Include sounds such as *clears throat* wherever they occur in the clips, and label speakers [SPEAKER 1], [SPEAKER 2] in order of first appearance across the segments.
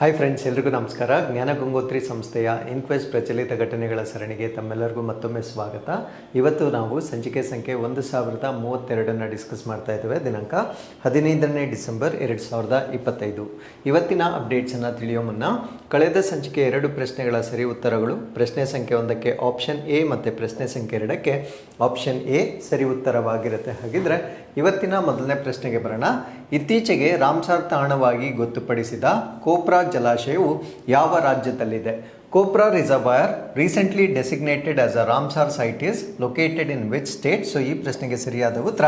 [SPEAKER 1] Hi friends ಎಲ್ರಿಗೂ ನಮಸ್ಕಾರ. ಜ್ಞಾನ ಗಂಗೋತ್ರಿ ಸಂಸ್ಥೆಯ ಇನ್ಕ್ವೆಸ್ಟ್ ಪ್ರಚಲಿತ ಘಟನೆಗಳ ಸರಣಿಗೆ ತಮ್ಮೆಲ್ಲರಿಗೂ ಮತ್ತೊಮ್ಮೆ ಸ್ವಾಗತ. ಇವತ್ತು ನಾವು ಸಂಚಿಕೆ ಸಂಖ್ಯೆ ಒಂದು ಸಾವಿರದ ಮೂವತ್ತೆರಡನ್ನು ಡಿಸ್ಕಸ್ ಮಾಡ್ತಾ ಇದ್ದೇವೆ. ದಿನಾಂಕ ಹದಿನೈದನೇ ಡಿಸೆಂಬರ್ ಎರಡು ಸಾವಿರದ ಇಪ್ಪತ್ತೈದು. ಇವತ್ತಿನ ಅಪ್ಡೇಟ್ಸನ್ನು ತಿಳಿಯೋ ಮುನ್ನ ಕಳೆದ ಸಂಚಿಕೆ ಎರಡು ಪ್ರಶ್ನೆಗಳ ಸರಿ ಉತ್ತರಗಳು, ಪ್ರಶ್ನೆ ಸಂಖ್ಯೆ ಒಂದಕ್ಕೆ ಆಪ್ಷನ್ ಎ ಮತ್ತು ಪ್ರಶ್ನೆ ಸಂಖ್ಯೆ ಎರಡಕ್ಕೆ ಆಪ್ಷನ್ ಎ ಸರಿ ಉತ್ತರವಾಗಿರುತ್ತೆ. ಹಾಗಿದ್ರೆ ಇವತ್ತಿನ ಮೊದಲನೇ ಪ್ರಶ್ನೆಗೆ ಬರೋಣ. ಇತ್ತೀಚೆಗೆ ರಾಮ್ಸಾರ್ ತಾಣವಾಗಿ ಗೊತ್ತುಪಡಿಸಿದ ಕೋಪ್ರಾ ಜಲಾಶಯವು ಯಾವ ರಾಜ್ಯದಲ್ಲಿದೆ? Kopra reservoir recently designated as a Ramsar site is located in which state so ಈ ಪ್ರಶ್ನೆಗೆ ಸರಿಯಾದ ಉತ್ತರ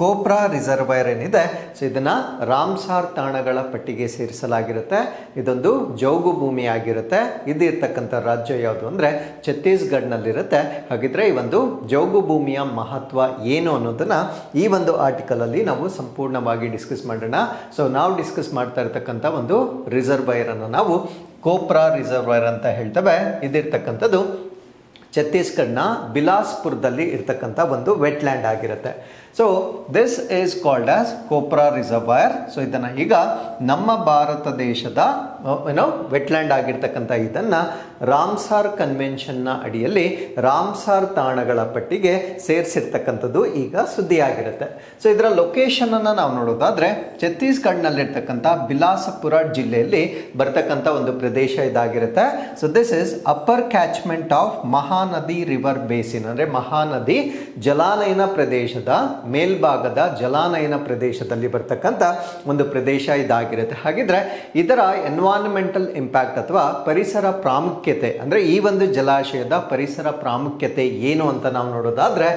[SPEAKER 1] ಕೋಪ್ರಾ ರಿಸರ್ವೈರ್ ಏನಿದೆ ಸೊ ಇದನ್ನು ರಾಮ್ಸಾರ್ ತಾಣಗಳ ಪಟ್ಟಿಗೆ ಸೇರಿಸಲಾಗಿರುತ್ತೆ. ಇದೊಂದು ಜೌಗು ಭೂಮಿ ಆಗಿರುತ್ತೆ ಇದು ರಾಜ್ಯ ಯಾವುದು ಅಂದರೆ ಛತ್ತೀಸ್ಗಢ್ನಲ್ಲಿರುತ್ತೆ. ಹಾಗಿದ್ರೆ ಈ ಒಂದು ಜೌಗು ಭೂಮಿಯ ಮಹತ್ವ ಏನು ಅನ್ನೋದನ್ನು ಈ ಒಂದು ಆರ್ಟಿಕಲಲ್ಲಿ ನಾವು ಸಂಪೂರ್ಣವಾಗಿ ಡಿಸ್ಕಸ್ ಮಾಡೋಣ. ಸೊ ನಾವು ಡಿಸ್ಕಸ್ ಮಾಡ್ತಾ ಇರ್ತಕ್ಕಂಥ ಒಂದು ರಿಸರ್ವೈರನ್ನು ನಾವು ಕೋಪ್ರಾ ರಿಸರ್ವೈರ್ ಅಂತ ಹೇಳ್ತೇವೆ. ಇದಿರ್ತಕ್ಕಂಥದ್ದು ಛತ್ತೀಸ್ಗಢನ ಬಿಲಾಸ್ಪುರದಲ್ಲಿ ಇರ್ತಕ್ಕಂಥ ಒಂದು ವೆಟ್ಲ್ಯಾಂಡ್ ಆಗಿರುತ್ತೆ. So this is called as Kopra reservoir so ಇದನ್ನು ಈಗ ನಮ್ಮ ಭಾರತ ದೇಶದ ಏನೋ ವೆಟ್ಲ್ಯಾಂಡ್ ಆಗಿರ್ತಕ್ಕಂಥ ಇದನ್ನು ರಾಮ್ಸಾರ್ ಕನ್ವೆನ್ಷನ್ನ ಅಡಿಯಲ್ಲಿ ರಾಮ್ಸಾರ್ ತಾಣಗಳ ಪಟ್ಟಿಗೆ ಸೇರಿಸಿರ್ತಕ್ಕಂಥದ್ದು ಈಗ ಸುದ್ದಿಯಾಗಿರುತ್ತೆ. ಸೊ ಇದರ ಲೊಕೇಶನನ್ನು ನಾವು ನೋಡೋದಾದರೆ ಛತ್ತೀಸ್ಗಢ್ನಲ್ಲಿರ್ತಕ್ಕಂಥ ಬಿಲಾಸಪುರ ಜಿಲ್ಲೆಯಲ್ಲಿ ಬರ್ತಕ್ಕಂಥ ಒಂದು ಪ್ರದೇಶ ಇದಾಗಿರುತ್ತೆ. So this is upper catchment of Mahanadi river basin ಅಂದರೆ ಮಹಾನದಿ ಜಲಾನಯನ ಪ್ರದೇಶದ ಮೇಲ್ಭಾಗದ ಜಲಾನಯನ ಪ್ರದೇಶದಲ್ಲಿ ಬರ್ತಕ್ಕಂಥ ಒಂದು ಪ್ರದೇಶ ಇದಾಗಿರುತ್ತೆ. ಹಾಗಿದ್ರೆ ಇದರ ಎನ್ವಾನ್ಮೆಂಟಲ್ ಇಂಪ್ಯಾಕ್ಟ್ ಅಥವಾ ಪರಿಸರ ಪ್ರಾಮುಖ್ಯತೆ, ಅಂದರೆ ಈ ಒಂದು ಜಲಾಶಯದ ಪರಿಸರ ಪ್ರಾಮುಖ್ಯತೆ ಏನು ಅಂತ ನಾವು ನೋಡೋದಾದ್ರೆ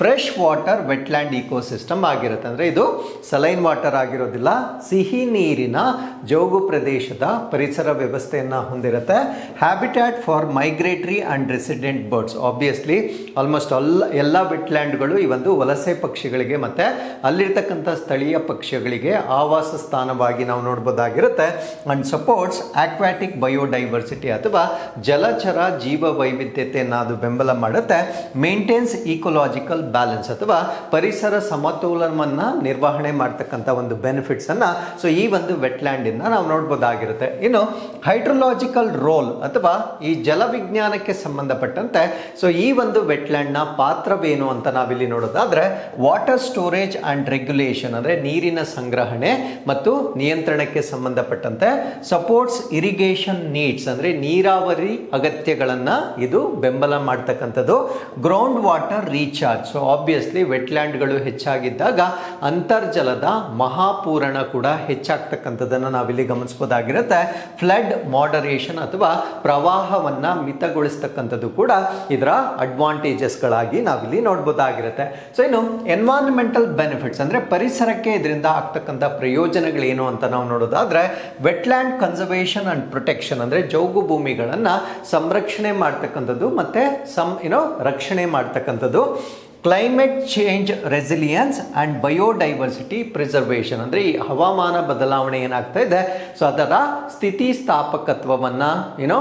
[SPEAKER 1] ಫ್ರೆಶ್ ವಾಟರ್ ವೆಟ್ಲ್ಯಾಂಡ್ ಇಕೋಸಿಸ್ಟಮ್ ಆಗಿರುತ್ತೆ. ಅಂದರೆ ಇದು ಸಲೈನ್ ವಾಟರ್ ಆಗಿರೋದಿಲ್ಲ, ಸಿಹಿ ನೀರಿನ ಜೋಗು ಪ್ರದೇಶದ ಪರಿಸರ ವ್ಯವಸ್ಥೆಯನ್ನು ಹೊಂದಿರುತ್ತೆ. Habitat for migratory and resident birds obviously almost ಎಲ್ಲ ಎಲ್ಲ ವೆಟ್ಲ್ಯಾಂಡ್ಗಳು ಈ ಒಂದು ವಲಸೆ ಪಕ್ಷಿಗಳಿಗೆ ಮತ್ತು ಅಲ್ಲಿರ್ತಕ್ಕಂಥ ಸ್ಥಳೀಯ ಪಕ್ಷಿಗಳಿಗೆ ಆವಾಸ ಸ್ಥಾನವಾಗಿ ನಾವು ನೋಡ್ಬೋದಾಗಿರುತ್ತೆ. ಆ್ಯಂಡ್ ಸಪೋರ್ಟ್ಸ್ ಆಕ್ವಾಟಿಕ್ ಬಯೋಡೈವರ್ಸಿಟಿ ಅಥವಾ ಜಲಚರ ಜೀವ ವೈವಿಧ್ಯತೆಯನ್ನು ಅದು ಬೆಂಬಲ ಮಾಡುತ್ತೆ. ಮೇಂಟೈನ್ಸ್ ಈಕೊಲಾಜಿಕಲ್ ಬ್ಯಾಲೆನ್ಸ್ ಅಥವಾ ಪರಿಸರ ಸಮತೋಲನವನ್ನು ನಿರ್ವಹಣೆ ಮಾಡ್ತಕ್ಕಂಥ ಒಂದು ಬೆನಿಫಿಟ್ಸನ್ನು ಸೊ ಈ ಒಂದು ವೆಟ್ಲ್ಯಾಂಡಿಂದ ನಾವು ನೋಡ್ಬೋದಾಗಿರುತ್ತೆ. ಇನ್ನು ಹೈಡ್ರೋಲಾಜಿಕಲ್ ರೋಲ್ ಅಥವಾ ಈ ಜಲವಿಜ್ಞಾನಕ್ಕೆ ಸಂಬಂಧಪಟ್ಟಂತೆ ಸೊ ಈ ಒಂದು ವೆಟ್ಲ್ಯಾಂಡ್ನ ಪಾತ್ರವೇನು ಅಂತ ನಾವಿಲ್ಲಿ ನೋಡೋದಾದ್ರೆ ವಾಟರ್ ಸ್ಟೋರೇಜ್ ಆ್ಯಂಡ್ ರೆಗ್ಯುಲೇಷನ್ ಅಂದರೆ ನೀರಿನ ಸಂಗ್ರಹಣೆ ಮತ್ತು ನಿಯಂತ್ರಣಕ್ಕೆ ಸಂಬಂಧಪಟ್ಟಂತೆ ಸಪೋರ್ಟ್ಸ್ ಇರಿಗೇಷನ್ ನೀಡ್ಸ್ ಅಂದರೆ ನೀರಾವರಿ ಅಗತ್ಯಗಳನ್ನು ಇದು ಬೆಂಬಲ ಮಾಡ್ತಕ್ಕಂಥದ್ದು. Ground water recharge so obviously ವೆಟ್ಲ್ಯಾಂಡ್ಗಳು ಹೆಚ್ಚಾಗಿದ್ದಾಗ ಅಂತರ್ಜಲದ ಮಹಾಪೂರಣ ಕೂಡ ಹೆಚ್ಚಾಗ್ತಕ್ಕಂಥದ್ದನ್ನು ನಾವಿಲ್ಲಿ ಗಮನಿಸ್ಬೋದಾಗಿರುತ್ತೆ. ಫ್ಲಡ್ ಮಾಡರೇಷನ್ ಅಥವಾ ಪ್ರವಾಹವನ್ನು ಮಿತಗೊಳಿಸ್ತಕ್ಕಂಥದ್ದು ಕೂಡ ಇದರ ಅಡ್ವಾಂಟೇಜಸ್ಗಳಾಗಿ ನಾವಿಲ್ಲಿ ನೋಡ್ಬೋದಾಗಿರುತ್ತೆ. ಸೊ ಇನ್ನು ಎನ್ವಾನ್ಮೆಂಟಲ್ ಬೆನಿಫಿಟ್ಸ್ ಅಂದರೆ ಪರಿಸರಕ್ಕೆ ಇದರಿಂದ ಆಗ್ತಕ್ಕಂಥ ಪ್ರಯೋಜನಗಳೇನು ಅಂತ ನಾವು ನೋಡೋದಾದರೆ ವೆಟ್ಲ್ಯಾಂಡ್ ಕನ್ಸರ್ವೇಷನ್ ಆ್ಯಂಡ್ ಪ್ರೊಟೆಕ್ಷನ್ ಅಂದರೆ ಜೌಗು ಭೂಮಿಗಳನ್ನು ಸಂರಕ್ಷಣೆ ಮಾಡ್ತಕ್ಕಂಥದ್ದು ಮತ್ತು ಸಮ್ ಏನೋ ರಕ್ಷಣೆ ಮಾಡ್ತಕ್ಕಂಥದ್ದು. Climate change resilience and biodiversity preservation ಅಂದರೆ ಈ ಹವಾಮಾನ ಬದಲಾವಣೆ ಏನಾಗ್ತಾ ಇದೆ? ಸೊ ಅದರ ಸ್ಥಿತಿಸ್ಥಾಪಕತ್ವವನ್ನು ಏನೋ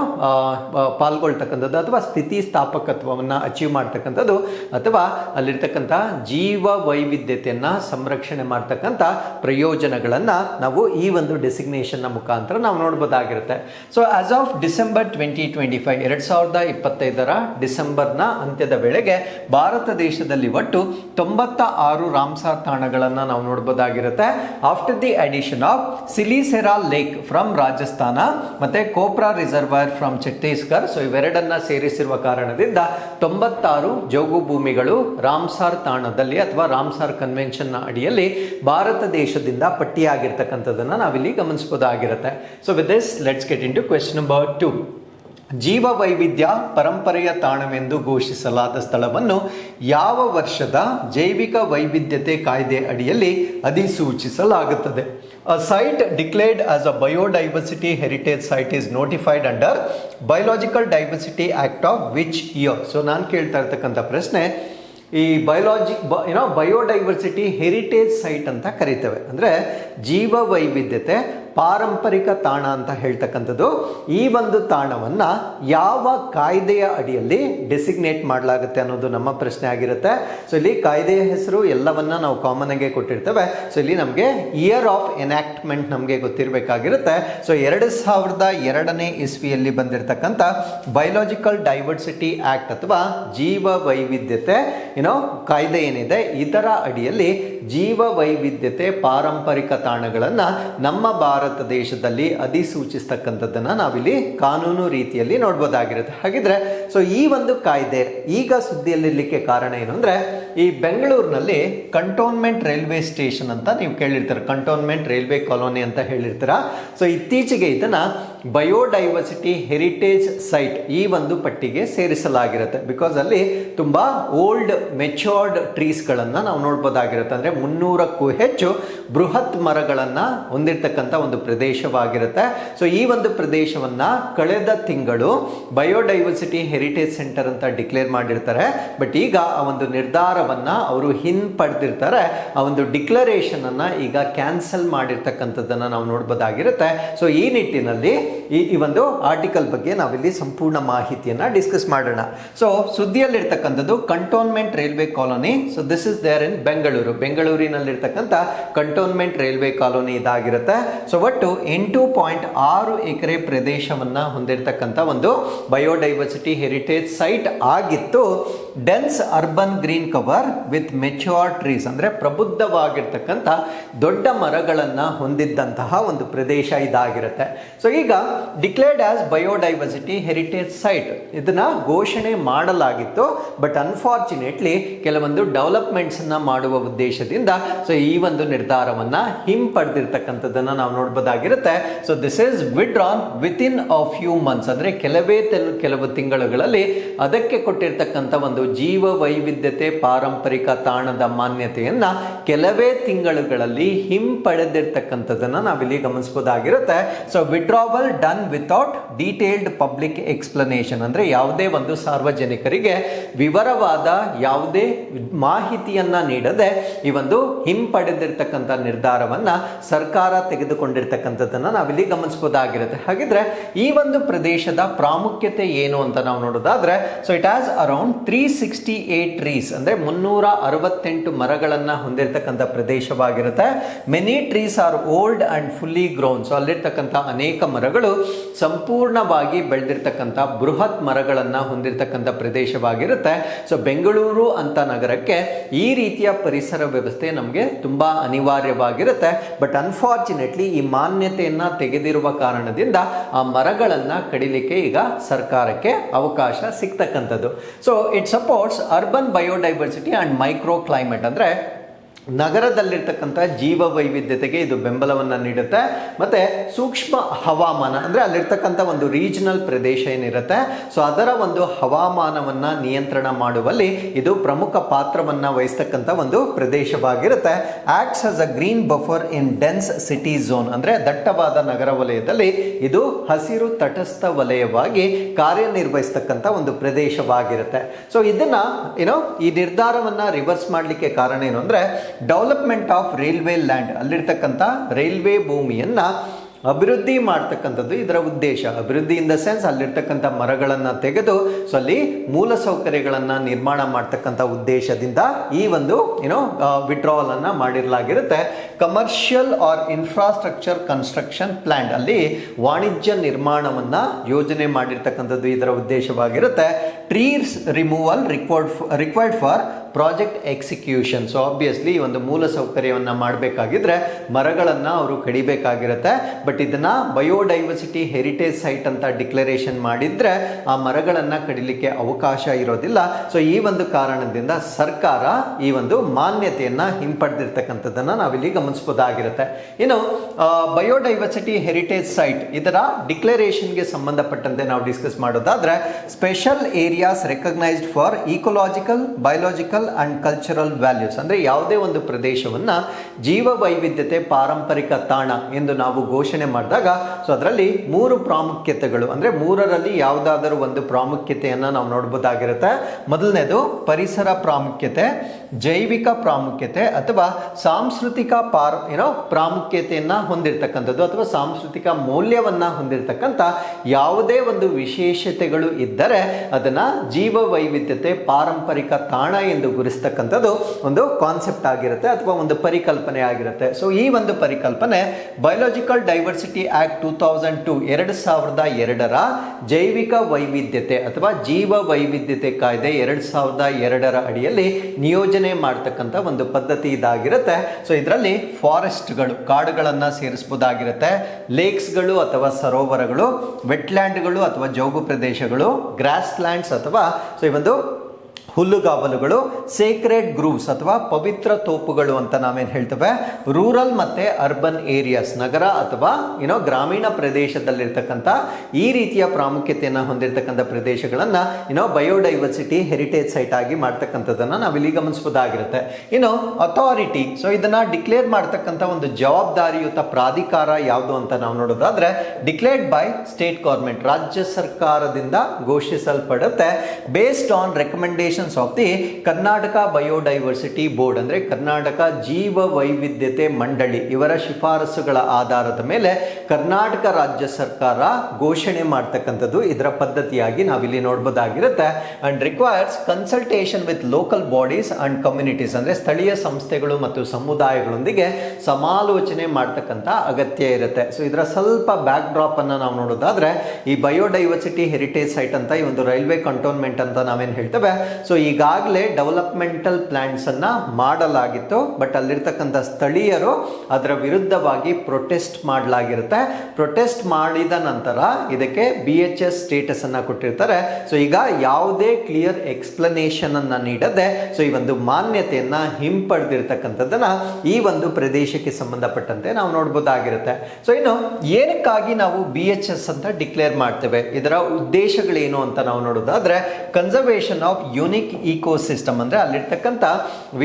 [SPEAKER 1] ಪಾಲ್ಗೊಳ್ತಕ್ಕಂಥದ್ದು ಅಥವಾ ಸ್ಥಿತಿಸ್ಥಾಪಕತ್ವವನ್ನು ಅಚೀವ್ ಮಾಡ್ತಕ್ಕಂಥದ್ದು ಅಥವಾ ಅಲ್ಲಿರ್ತಕ್ಕಂಥ ಜೀವ ವೈವಿಧ್ಯತೆಯನ್ನು ಸಂರಕ್ಷಣೆ ಮಾಡ್ತಕ್ಕಂಥ ಪ್ರಯೋಜನಗಳನ್ನು ನಾವು ಈ ಒಂದು ಡೆಸಿಗ್ನೇಷನ್ನ ಮುಖಾಂತರ ನಾವು ನೋಡ್ಬೋದಾಗಿರುತ್ತೆ. So as of December twenty twenty five ಎರಡು ಸಾವಿರದ ಇಪ್ಪತ್ತೈದರ ಡಿಸೆಂಬರ್ನ ಅಂತ್ಯದ ವೇಳೆಗೆ ಭಾರತ ದೇಶದ ಒಟ್ಟು ತೊಂಬತ್ತ ಆರು ರಾಮ್ಸಾರ್ ತಾಣಗಳನ್ನು ನಾವು ನೋಡ್ಬೋದಾಗಿರುತ್ತೆ. After the addition of Siliserh lake from Rajasthan ಮತ್ತೆ Kopra reservoir from Chhattisgarh so ಇವೆರಡನ್ನ ಸೇರಿಸಿರುವ ಕಾರಣದಿಂದ ತೊಂಬತ್ತಾರು ಜೋಗು ಭೂಮಿಗಳು ರಾಮ್ಸಾರ್ ತಾಣದಲ್ಲಿ ಅಥವಾ ರಾಮ್ಸಾರ್ ಕನ್ವೆನ್ಷನ್ ಅಡಿಯಲ್ಲಿ ಭಾರತ ದೇಶದಿಂದ ಪಟ್ಟಿಯಾಗಿರ್ತಕ್ಕಂಥದ್ದನ್ನು ನಾವಿಲ್ಲಿ ಗಮನಿಸಬಹುದಾಗಿರುತ್ತೆ so with this let's get into question number two ಜೀವ ವೈವಿಧ್ಯ ಪರಂಪರೆಯ ತಾಣವೆಂದು ಘೋಷಿಸಲಾದ ಸ್ಥಳವನ್ನು ಯಾವ ವರ್ಷದ ಜೈವಿಕ ವೈವಿಧ್ಯತೆ ಕಾಯ್ದೆ ಅಡಿಯಲ್ಲಿ ಅಧಿಸೂಚಿಸಲಾಗುತ್ತದೆ? A site declared as a biodiversity heritage site is notified under biological diversity act of which year so ನಾನು ಕೇಳ್ತಾ ಇರ್ತಕ್ಕಂಥ ಪ್ರಶ್ನೆ, ಈ ಬಯೋಲಾಜಿ ಬ ಏನೋ ಬಯೋಡೈವರ್ಸಿಟಿ ಹೆರಿಟೇಜ್ ಸೈಟ್ ಅಂತ ಕರಿತೇವೆ. ಅಂದರೆ ಜೀವ ವೈವಿಧ್ಯತೆ ಪಾರಂಪರಿಕ ತಾಣ ಅಂತ ಹೇಳ್ತಕ್ಕಂಥದ್ದು, ಈ ಒಂದು ತಾಣವನ್ನ ಯಾವ ಕಾಯ್ದೆಯ ಅಡಿಯಲ್ಲಿ ಡೆಸಿಗ್ನೇಟ್ ಮಾಡಲಾಗುತ್ತೆ ಅನ್ನೋದು ನಮ್ಮ ಪ್ರಶ್ನೆ ಆಗಿರುತ್ತೆ. ಸೊ ಇಲ್ಲಿ ಕಾಯ್ದೆಯ ಹೆಸರು ಎಲ್ಲವನ್ನ ನಾವು ಕಾಮನ್ ಆಗಿ ಕೊಟ್ಟಿರ್ತೇವೆ. ಸೊ ಇಲ್ಲಿ ನಮಗೆ ಇಯರ್ ಆಫ್ ಎನಾಕ್ಟ್ಮೆಂಟ್ ನಮಗೆ ಗೊತ್ತಿರಬೇಕಾಗಿರುತ್ತೆ. ಸೊ ಎರಡು ಸಾವಿರದ ಎರಡನೇ ಇಸ್ವಿಯಲ್ಲಿ ಬಂದಿರತಕ್ಕಂಥ ಬಯೋಲಾಜಿಕಲ್ ಡೈವರ್ಸಿಟಿ ಆಕ್ಟ್ ಅಥವಾ ಜೀವ ವೈವಿಧ್ಯತೆ ಏನೋ ಕಾಯ್ದೆ ಏನಿದೆ, ಇದರ ಅಡಿಯಲ್ಲಿ ಜೀವ ವೈವಿಧ್ಯತೆ ಪಾರಂಪರಿಕ ತಾಣಗಳನ್ನು ನಮ್ಮ ಭಾರತ ದೇಶದಲ್ಲಿ ಅಧಿಸೂಚಿಸ್ತಕ್ಕಂಥದ್ದನ್ನು ನಾವಿಲ್ಲಿ ಕಾನೂನು ರೀತಿಯಲ್ಲಿ ನೋಡ್ಬೋದಾಗಿರುತ್ತೆ. ಹಾಗಿದ್ರೆ ಸೊ ಈ ಒಂದು ಕಾಯ್ದೆ ಈಗ ಸುದ್ದಿಯಲ್ಲಿರ್ಲಿಕ್ಕೆ ಕಾರಣ ಏನು ಈ ಬೆಂಗಳೂರಿನಲ್ಲಿ ಕಂಟೋನ್ಮೆಂಟ್ ರೈಲ್ವೆ ಸ್ಟೇಷನ್ ಅಂತ ನೀವು ಕೇಳಿರ್ತೀರ. ಕಂಟೋನ್ಮೆಂಟ್ ರೈಲ್ವೆ ಕಾಲೋನಿ ಅಂತ ಹೇಳಿರ್ತೀರ. ಸೊ ಇತ್ತೀಚೆಗೆ ಇದನ್ನ ಬಯೋಡೈವರ್ಸಿಟಿ ಹೆರಿಟೇಜ್ ಸೈಟ್ ಈ ಒಂದು ಪಟ್ಟಿಗೆ ಸೇರಿಸಲಾಗಿರುತ್ತೆ. ಬಿಕಾಸ್ ಅಲ್ಲಿ ತುಂಬಾ ಓಲ್ಡ್ ಮೆಚೋರ್ಡ್ ಟ್ರೀಸ್ಗಳನ್ನು ನಾವು ನೋಡ್ಬೋದಾಗಿರುತ್ತೆ. ಅಂದ್ರೆ ಮುನ್ನೂರಕ್ಕೂ ಹೆಚ್ಚು ಬೃಹತ್ ಮರಗಳನ್ನು ಹೊಂದಿರತಕ್ಕಂಥ ಒಂದು ಪ್ರದೇಶವಾಗಿರುತ್ತೆ. ಸೊ ಈ ಒಂದು ಪ್ರದೇಶವನ್ನ ಕಳೆದ ತಿಂಗಳು ಬಯೋಡೈವರ್ಸಿಟಿ ಹೆರಿಟೇಜ್ ಸೆಂಟರ್ ಅಂತ ಡಿಕ್ಲೇರ್ ಮಾಡಿರ್ತಾರೆ. ಬಟ್ ಈಗ ಆ ಒಂದು ನಿರ್ಧಾರವನ್ನ ಅವರು ಹಿಂಪಡೆದಿರ್ತಾರೆ. ಆ ಒಂದು ಡಿಕ್ಲರೇಷನನ್ನು ಈಗ ಕ್ಯಾನ್ಸಲ್ ಮಾಡಿರ್ತಕ್ಕಂಥದ್ದನ್ನು ನಾವು ನೋಡ್ಬೋದಾಗಿರುತ್ತೆ. ಸೊ ಈ ನಿಟ್ಟಿನಲ್ಲಿ ಈ ಈ ಒಂದು ಆರ್ಟಿಕಲ್ ಬಗ್ಗೆ ನಾವಿಲ್ಲಿ ಸಂಪೂರ್ಣ ಮಾಹಿತಿಯನ್ನು ಡಿಸ್ಕಸ್ ಮಾಡೋಣ. So ಸುದ್ದಿಯಲ್ಲಿರ್ತಕ್ಕಂಥದ್ದು cantonment railway colony so this is there in Bengaluru ಬೆಂಗಳೂರಿನಲ್ಲಿರ್ತಕ್ಕಂಥ cantonment railway colony ಇದಾಗಿರುತ್ತೆ. ಸೊ ಒಟ್ಟು ಎಂಟು ಪಾಯಿಂಟ್ ಆರು ಎಕರೆ ಪ್ರದೇಶವನ್ನು ಹೊಂದಿರತಕ್ಕಂಥ ಒಂದು ಬಯೋಡೈವರ್ಸಿಟಿ ಹೆರಿಟೇಜ್ ಸೈಟ್ ಆಗಿತ್ತು. Dense urban green cover with mature trees ಅಂದರೆ ಪ್ರಬುದ್ಧವಾಗಿರ್ತಕ್ಕಂಥ ದೊಡ್ಡ ಮರಗಳನ್ನು ಹೊಂದಿದ್ದಂತಹ ಒಂದು ಪ್ರದೇಶ ಇದಾಗಿರುತ್ತೆ. ಸೊ ಈಗ declared as biodiversity heritage site ಇದನ್ನು ಘೋಷಣೆ ಮಾಡಲಾಗಿತ್ತು. ಬಟ್ ಅನ್ಫಾರ್ಚುನೇಟ್ಲಿ ಕೆಲವೊಂದು ಡೆವಲಪ್ಮೆಂಟ್ಸನ್ನು ಮಾಡುವ ಉದ್ದೇಶದಿಂದ ಸೊ ಈ ಒಂದು ನಿರ್ಧಾರವನ್ನು ಹಿಂಪಡೆದಿರ್ತಕ್ಕಂಥದ್ದನ್ನು ನಾವು ನೋಡ್ಬೋದಾಗಿರುತ್ತೆ. So this is withdrawn within a few months ಅಂದರೆ ಕೆಲವೇ ಕೆಲವು ತಿಂಗಳುಗಳಲ್ಲಿ ಅದಕ್ಕೆ ಕೊಟ್ಟಿರ್ತಕ್ಕಂಥ ಒಂದು ಜೀವ ವೈವಿಧ್ಯತೆ ಪಾರಂಪರಿಕ ತಾಣದ ಮಾನ್ಯತೆಯನ್ನ ಕೆಲವೇ ತಿಂಗಳುಗಳಲ್ಲಿ ಹಿಂಪಡೆದಿರ್ತಕ್ಕಂಥದ್ದನ್ನು ನಾವಿಲ್ಲಿ ಗಮನಿಸಬಹುದಾಗಿರುತ್ತೆ so withdrawal done without detailed public explanation ಅಂದರೆ ಯಾವುದೇ ಒಂದು ಸಾರ್ವಜನಿಕರಿಗೆ ವಿವರವಾದ ಯಾವುದೇ ಮಾಹಿತಿಯನ್ನ ನೀಡದೆ ಈ ಒಂದು ಹಿಂಪಡೆದಿರ್ತಕ್ಕಂಥ ನಿರ್ಧಾರವನ್ನು ಸರ್ಕಾರ ತೆಗೆದುಕೊಂಡಿರ್ತಕ್ಕಂಥದ್ದನ್ನು ನಾವಿಲ್ಲಿ ಗಮನಿಸಬಹುದಾಗಿರುತ್ತೆ ಹಾಗಿದ್ರೆ ಈ ಒಂದು ಪ್ರದೇಶದ ಪ್ರಾಮುಖ್ಯತೆ ಏನು ಅಂತ ನಾವು ನೋಡೋದಾದ್ರೆ so it has around three sixty eight trees ಅಂದ್ರೆ ಮುನ್ನೂರ ಅರವತ್ತೆಂಟು ಮರಗಳನ್ನು ಹೊಂದಿರತಕ್ಕಂಥ ಪ್ರದೇಶವಾಗಿರುತ್ತೆ. Many trees are old and fully grown so ಅಲ್ಲಿರ್ತಕ್ಕಂಥ ಅನೇಕ ಮರಗಳು ಸಂಪೂರ್ಣವಾಗಿ ಬೆಳೆದಿರ್ತಕ್ಕಂಥ ಬೃಹತ್ ಮರಗಳನ್ನು ಹೊಂದಿರತಕ್ಕಂಥ ಪ್ರದೇಶವಾಗಿರುತ್ತೆ. ಸೊ ಬೆಂಗಳೂರು ಅಂತ ನಗರಕ್ಕೆ ಈ ರೀತಿಯ ಪರಿಸರ ವ್ಯವಸ್ಥೆ ನಮಗೆ ತುಂಬಾ ಅನಿವಾರ್ಯವಾಗಿರುತ್ತೆ. ಬಟ್ ಅನ್ಫಾರ್ಚುನೇಟ್ಲಿ ಈ ಮಾನ್ಯತೆಯನ್ನು ತೆಗೆದಿರುವ ಕಾರಣದಿಂದ ಆ ಮರಗಳನ್ನು ಕಡಿಲಿಕ್ಕೆ ಈಗ ಸರ್ಕಾರಕ್ಕೆ ಅವಕಾಶ ಸಿಗ್ತಕ್ಕಂಥದ್ದು. So it supports urban biodiversity and micro climate ಅಂದ್ರೆ ನಗರದಲ್ಲಿರ್ತಕ್ಕಂಥ ಜೀವ ವೈವಿಧ್ಯತೆಗೆ ಇದು ಬೆಂಬಲವನ್ನು ನೀಡುತ್ತೆ. ಮತ್ತು ಸೂಕ್ಷ್ಮ ಹವಾಮಾನ, ಅಂದರೆ ಅಲ್ಲಿರ್ತಕ್ಕಂಥ ಒಂದು ರೀಜನಲ್ ಪ್ರದೇಶ ಏನಿರುತ್ತೆ ಸೊ ಅದರ ಒಂದು ಹವಾಮಾನವನ್ನು ನಿಯಂತ್ರಣ ಮಾಡುವಲ್ಲಿ ಇದು ಪ್ರಮುಖ ಪಾತ್ರವನ್ನು ವಹಿಸ್ತಕ್ಕಂಥ ಒಂದು ಪ್ರದೇಶವಾಗಿರುತ್ತೆ. Acts as a green buffer in dense city zone ಅಂದರೆ ದಟ್ಟವಾದ ನಗರ ವಲಯದಲ್ಲಿ ಇದು ಹಸಿರು ತಟಸ್ಥ ವಲಯವಾಗಿ ಕಾರ್ಯನಿರ್ವಹಿಸ್ತಕ್ಕಂಥ ಒಂದು ಪ್ರದೇಶವಾಗಿರುತ್ತೆ. ಸೊ ಇದನ್ನು ಏನೋ ಈ ನಿರ್ಧಾರವನ್ನು ರಿವರ್ಸ್ ಮಾಡಲಿಕ್ಕೆ ಕಾರಣ ಏನು ಅಂದ್ರೆ ಡೆವಲಪ್ಮೆಂಟ್ ಆಫ್ ರೈಲ್ವೆ ಲ್ಯಾಂಡ್ ಅಲ್ಲಿರ್ತಕ್ಕಂಥ ರೈಲ್ವೆ ಭೂಮಿಯನ್ನು ಅಭಿವೃದ್ಧಿ ಮಾಡ್ತಕ್ಕಂಥದ್ದು ಇದರ ಉದ್ದೇಶ. ಅಭಿವೃದ್ಧಿ ಇನ್ ದ ಸೆನ್ಸ್ ಅಲ್ಲಿರ್ತಕ್ಕಂಥ ಮರಗಳನ್ನು ತೆಗೆದು ಸೊ ಅಲ್ಲಿ ಮೂಲ ಸೌಕರ್ಯಗಳನ್ನು ನಿರ್ಮಾಣ ಮಾಡ್ತಕ್ಕಂಥ ಉದ್ದೇಶದಿಂದ ಈ ಒಂದು ಏನೋ ವಿಡ್ರಾವಲ್ ಅನ್ನ ಮಾಡಿರಲಾಗಿರುತ್ತೆ. Commercial or infrastructure construction plant ಅಲ್ಲಿ ವಾಣಿಜ್ಯ ನಿರ್ಮಾಣವನ್ನು ಯೋಜನೆ ಮಾಡಿರ್ತಕ್ಕಂಥದ್ದು ಇದರ ಉದ್ದೇಶವಾಗಿರುತ್ತೆ. Trees removal required required for project execution so obviously ಒಂದು ಮೂಲ ಸೌಕರ್ಯವನ್ನು ಮಾಡಬೇಕಾಗಿದ್ರೆ ಮರಗಳನ್ನು ಅವರು ಕಡಿಬೇಕಾಗಿರುತ್ತೆ. ಬಟ್ ಇದನ್ನು ಬಯೋಡೈವರ್ಸಿಟಿ ಹೆರಿಟೇಜ್ ಸೈಟ್ ಅಂತ ಡಿಕ್ಲರೇಷನ್ ಮಾಡಿದರೆ ಆ ಮರಗಳನ್ನು ಕಡಿಲಿಕ್ಕೆ ಅವಕಾಶ ಇರೋದಿಲ್ಲ. ಸೊ ಈ ಒಂದು ಕಾರಣದಿಂದ ಸರ್ಕಾರ ಈ ಒಂದು ಮಾನ್ಯತೆಯನ್ನು ಹಿಂಪಡೆದಿರ್ತಕ್ಕಂಥದ್ದನ್ನು ನಾವಿಲ್ಲಿ ಗಮನಿಸಬಹುದಾಗಿರುತ್ತೆ ಇನ್ನು ಬಯೋಡೈವರ್ಸಿಟಿ ಹೆರಿಟೇಜ್ ಸೈಟ್ ಇದರ ಡಿಕ್ಲರೇಷನ್ಗೆ ಸಂಬಂಧಪಟ್ಟಂತೆ ನಾವು ಡಿಸ್ಕಸ್ ಮಾಡೋದಾದರೆ special areas recognised for ecological biological environmental and cultural values ಅಂದರೆ ಯಾವುದೇ ಒಂದು ಪ್ರದೇಶವನ್ನು ಜೀವ ವೈವಿಧ್ಯತೆ ಪಾರಂಪರಿಕ ತಾಣ ಎಂದು ನಾವು ಘೋಷಣೆ ಮಾಡಿದಾಗ, ಸೊ ಅದರಲ್ಲಿ ಮೂರು ಪ್ರಾಮುಖ್ಯತೆಗಳು. ಅಂದರೆ ಮೂರರಲ್ಲಿ ಯಾವುದಾದರೂ ಒಂದು ಪ್ರಾಮುಖ್ಯತೆಯನ್ನು ನಾವು ನೋಡ್ಬೋದಾಗಿರುತ್ತೆ. ಮೊದಲನೇದು, ಪರಿಸರ ಪ್ರಾಮುಖ್ಯತೆ, ಜೈವಿಕ ಪ್ರಾಮುಖ್ಯತೆ ಅಥವಾ ಸಾಂಸ್ಕೃತಿಕ ಪಾರ್ ಏನೋ ಪ್ರಾಮುಖ್ಯತೆಯನ್ನು ಹೊಂದಿರತಕ್ಕಂಥದ್ದು ಅಥವಾ ಸಾಂಸ್ಕೃತಿಕ ಮೌಲ್ಯವನ್ನು ಹೊಂದಿರತಕ್ಕಂಥ ಯಾವುದೇ ಒಂದು ವಿಶೇಷತೆಗಳು ಇದ್ದರೆ, ಅದನ್ನು ಜೀವ ವೈವಿಧ್ಯತೆ ಪಾರಂಪರಿಕ ತಾಣ ಎಂದು ಗುರುಸ್ತಕ್ಕಂಥದ್ದು ಒಂದು ಕಾನ್ಸೆಪ್ಟ್ ಆಗಿರುತ್ತೆ ಅಥವಾ ಒಂದು ಪರಿಕಲ್ಪನೆ ಆಗಿರುತ್ತೆ. ಸೊ ಈ ಒಂದು ಪರಿಕಲ್ಪನೆ biological diversity act two thousand two ಎರಡು ಸಾವಿರದ ಎರಡರ ಜೈವಿಕ ವೈವಿಧ್ಯತೆ ಅಥವಾ ಜೀವ ವೈವಿಧ್ಯತೆ ಕಾಯ್ದೆ ಎರಡು ಸಾವಿರದ ಎರಡರ ಅಡಿಯಲ್ಲಿ ನಿಯೋಜನೆ ಮಾಡ್ತಕ್ಕಂಥ ಒಂದು ಪದ್ಧತಿ ಇದಾಗಿರುತ್ತೆ. ಸೊ ಇದರಲ್ಲಿ ಫಾರೆಸ್ಟ್ಗಳು ಕಾಡುಗಳನ್ನು ಸೇರಿಸ್ಬೋದಾಗಿರುತ್ತೆ. ಲೇಕ್ಸ್ಗಳು ಅಥವಾ ಸರೋವರಗಳು ವೆಟ್ಲ್ಯಾಂಡ್ಗಳು ಅಥವಾ ಜೋಗು ಪ್ರದೇಶಗಳು ಗ್ರಾಸ್ ಲ್ಯಾಂಡ್ಸ್ ಅಥವಾ ಸೊ ಈ ಒಂದು ಹುಲ್ಲುಗಾವಲುಗಳು ಸೇಕ್ರೆಡ್ ಗ್ರೂವ್ಸ್ ಅಥವಾ ಪವಿತ್ರ ತೋಪುಗಳು ಅಂತ ನಾವೇನು ಹೇಳ್ತೇವೆ? ರೂರಲ್ ಮತ್ತೆ ಅರ್ಬನ್ ಏರಿಯಾಸ್ ನಗರ ಅಥವಾ ಏನೋ ಗ್ರಾಮೀಣ ಪ್ರದೇಶದಲ್ಲಿರ್ತಕ್ಕಂಥ ಈ ರೀತಿಯ ಪ್ರಾಮುಖ್ಯತೆಯನ್ನು ಹೊಂದಿರತಕ್ಕಂಥ ಪ್ರದೇಶಗಳನ್ನು ಏನೋ ಬಯೋಡೈವರ್ಸಿಟಿ ಹೆರಿಟೇಜ್ ಸೈಟ್ ಆಗಿ ಮಾಡ್ತಕ್ಕಂಥದ್ದನ್ನು ನಾವಿಲ್ಲಿ ಗಮನಿಸಬಹುದಾಗಿರುತ್ತೆ ಇನ್ನು ಅಥಾರಿಟಿ ಸೊ ಇದನ್ನ ಡಿಕ್ಲೇರ್ ಮಾಡ್ತಕ್ಕಂಥ ಒಂದು ಜವಾಬ್ದಾರಿಯುತ ಪ್ರಾಧಿಕಾರ ಯಾವುದು ಅಂತ ನಾವು ನೋಡೋದಾದ್ರೆ ಡಿಕ್ಲೇರ್ಡ್ ಬೈ ಸ್ಟೇಟ್ ಗೌರ್ಮೆಂಟ್ ರಾಜ್ಯ ಸರ್ಕಾರದಿಂದ ಘೋಷಿಸಲ್ಪಡುತ್ತೆ based on recommendations of the Karnataka biodiversity board ಅಂದ್ರೆ ಕರ್ನಾಟಕ ಜೀವ ವೈವಿಧ್ಯತೆ ಮಂಡಳಿ ಇವರ ಶಿಫಾರಸುಗಳ ಆಧಾರದ ಮೇಲೆ ಕರ್ನಾಟಕ ರಾಜ್ಯ ಸರ್ಕಾರ ಘೋಷಣೆ ಮಾಡ್ತಕ್ಕಂಥದ್ದು ಇದರ ಪದ್ಧತಿಯಾಗಿ ನಾವಿಲ್ಲಿ ನೋಡ್ಬೋದಾಗಿರುತ್ತೆ and requires consultation with local bodies and communities ಅಂದ್ರೆ ಸ್ಥಳೀಯ ಸಂಸ್ಥೆಗಳು ಮತ್ತು ಸಮುದಾಯಗಳೊಂದಿಗೆ ಸಮಾಲೋಚನೆ ಮಾಡ್ತಕ್ಕಂಥ ಅಗತ್ಯ ಇರುತ್ತೆ. ಸೊ ಇದರ ಸ್ವಲ್ಪ ಬ್ಯಾಕ್ ಡ್ರಾಪ್ ಅನ್ನ ನಾವು ನೋಡೋದಾದ್ರೆ ಈ ಬಯೋಡೈವರ್ಸಿಟಿ ಹೆರಿಟೇಜ್ ಸೈಟ್ ಅಂತ ಈ ಒಂದು ರೈಲ್ವೆ ಕಂಟೋನ್ಮೆಂಟ್ ಅಂತ ನಾವೇನು ಹೇಳ್ತೇವೆ? ಈಗಾಗಲೇ ಡೆವಲಪ್ಮೆಂಟಲ್ ಪ್ಲ್ಯಾನ್ಸನ್ನು ಮಾಡಲಾಗಿತ್ತು ಬಟ್ ಅಲ್ಲಿರ್ತಕ್ಕಂಥ ಸ್ಥಳೀಯರು ಅದರ ವಿರುದ್ಧವಾಗಿ ಪ್ರೊಟೆಸ್ಟ್ ಮಾಡಲಾಗಿರುತ್ತೆ. ಪ್ರೊಟೆಸ್ಟ್ ಮಾಡಿದ ನಂತರ ಇದಕ್ಕೆ ಬಿ ಎಚ್ ಎಸ್ ಸ್ಟೇಟಸನ್ನು ಕೊಟ್ಟಿರ್ತಾರೆ. ಸೊ ಈಗ ಯಾವುದೇ ಕ್ಲಿಯರ್ ಎಕ್ಸ್ಪ್ಲನೇಷನನ್ನು ನೀಡದೆ ಸೊ ಈ ಒಂದು ಮಾನ್ಯತೆಯನ್ನು ಹಿಂಪಡೆದಿರ್ತಕ್ಕಂಥದ್ದನ್ನು ಈ ಒಂದು ಪ್ರದೇಶಕ್ಕೆ ಸಂಬಂಧಪಟ್ಟಂತೆ ನಾವು ನೋಡ್ಬೋದಾಗಿರುತ್ತೆ. ಸೊ ಇನ್ನು ಏನಕ್ಕಾಗಿ ನಾವು ಬಿ ಎಚ್ ಎಸ್ ಅಂತ ಡಿಕ್ಲೇರ್ ಮಾಡ್ತೇವೆ? ಇದರ ಉದ್ದೇಶಗಳೇನು ಅಂತ ನಾವು ನೋಡೋದಾದರೆ ಕನ್ಸರ್ವೇಷನ್ ಆಫ್ ಯುನಿಕ್ ಇಕೋಸಿಸ್ಟಮ್ ಅಂದರೆ ಅಲ್ಲಿರ್ತಕ್ಕಂಥ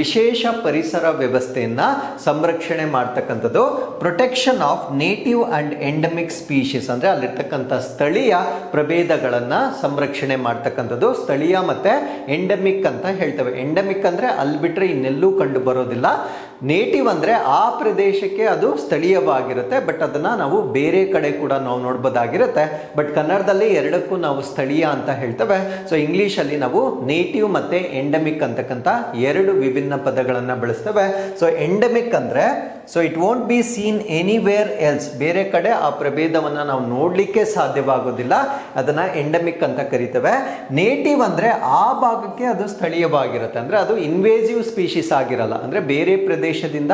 [SPEAKER 1] ವಿಶೇಷ ಪರಿಸರ ವ್ಯವಸ್ಥೆಯನ್ನು ಸಂರಕ್ಷಣೆ ಮಾಡ್ತಕ್ಕಂಥದ್ದು protection of native and endemic species ಅಂದರೆ ಅಲ್ಲಿರ್ತಕ್ಕಂಥ ಸ್ಥಳೀಯ ಪ್ರಭೇದಗಳನ್ನು ಸಂರಕ್ಷಣೆ ಮಾಡ್ತಕ್ಕಂಥದ್ದು. ಸ್ಥಳೀಯ ಮತ್ತೆ ಎಂಡಮಿಕ್ ಅಂತ ಹೇಳ್ತೇವೆ. ಎಂಡಮಿಕ್ ಅಂದರೆ ಅಲ್ಲಿ ಬಿಟ್ರೆ ಇನ್ನೆಲ್ಲೂ ಕಂಡು ಬರೋದಿಲ್ಲ. ನೇಟಿವ್ ಅಂದರೆ ಆ ಪ್ರದೇಶಕ್ಕೆ ಅದು ಸ್ಥಳೀಯವಾಗಿರುತ್ತೆ, ಬಟ್ ಅದನ್ನು ನಾವು ಬೇರೆ ಕಡೆ ಕೂಡ ನಾವು ನೋಡ್ಬೋದಾಗಿರುತ್ತೆ. ಬಟ್ ಕನ್ನಡದಲ್ಲಿ ಎರಡಕ್ಕೂ ನಾವು ಸ್ಥಳೀಯ ಅಂತ ಹೇಳ್ತೇವೆ. ಸೊ ಇಂಗ್ಲೀಷಲ್ಲಿ ನಾವು ನೇಟಿವ್ ಮತ್ತು ಎಂಡಮಿಕ್ ಅಂತಕ್ಕಂಥ ಎರಡು ವಿಭಿನ್ನ ಪದಗಳನ್ನು ಬಳಸ್ತೇವೆ. ಸೊ ಎಂಡಮಿಕ್ ಅಂದ್ರೆ so it won't be seen anywhere else ಬೇರೆ ಕಡೆ ಆ ಪ್ರಭೇದವನ್ನು ನಾವು ನೋಡಲಿಕ್ಕೆ ಸಾಧ್ಯವಾಗೋದಿಲ್ಲ. ಅದನ್ನು ಎಂಡಮಿಕ್ ಅಂತ ಕರಿತೇವೆ. ನೇಟಿವ್ ಅಂದರೆ ಆ ಭಾಗಕ್ಕೆ ಅದು ಸ್ಥಳೀಯವಾಗಿರುತ್ತೆ. ಅಂದರೆ ಅದು ಇನ್ವೇಸಿವ್ ಸ್ಪೀಶೀಸ್ ಆಗಿರಲ್ಲ. ಅಂದರೆ ಬೇರೆ ಪ್ರದೇಶದಿಂದ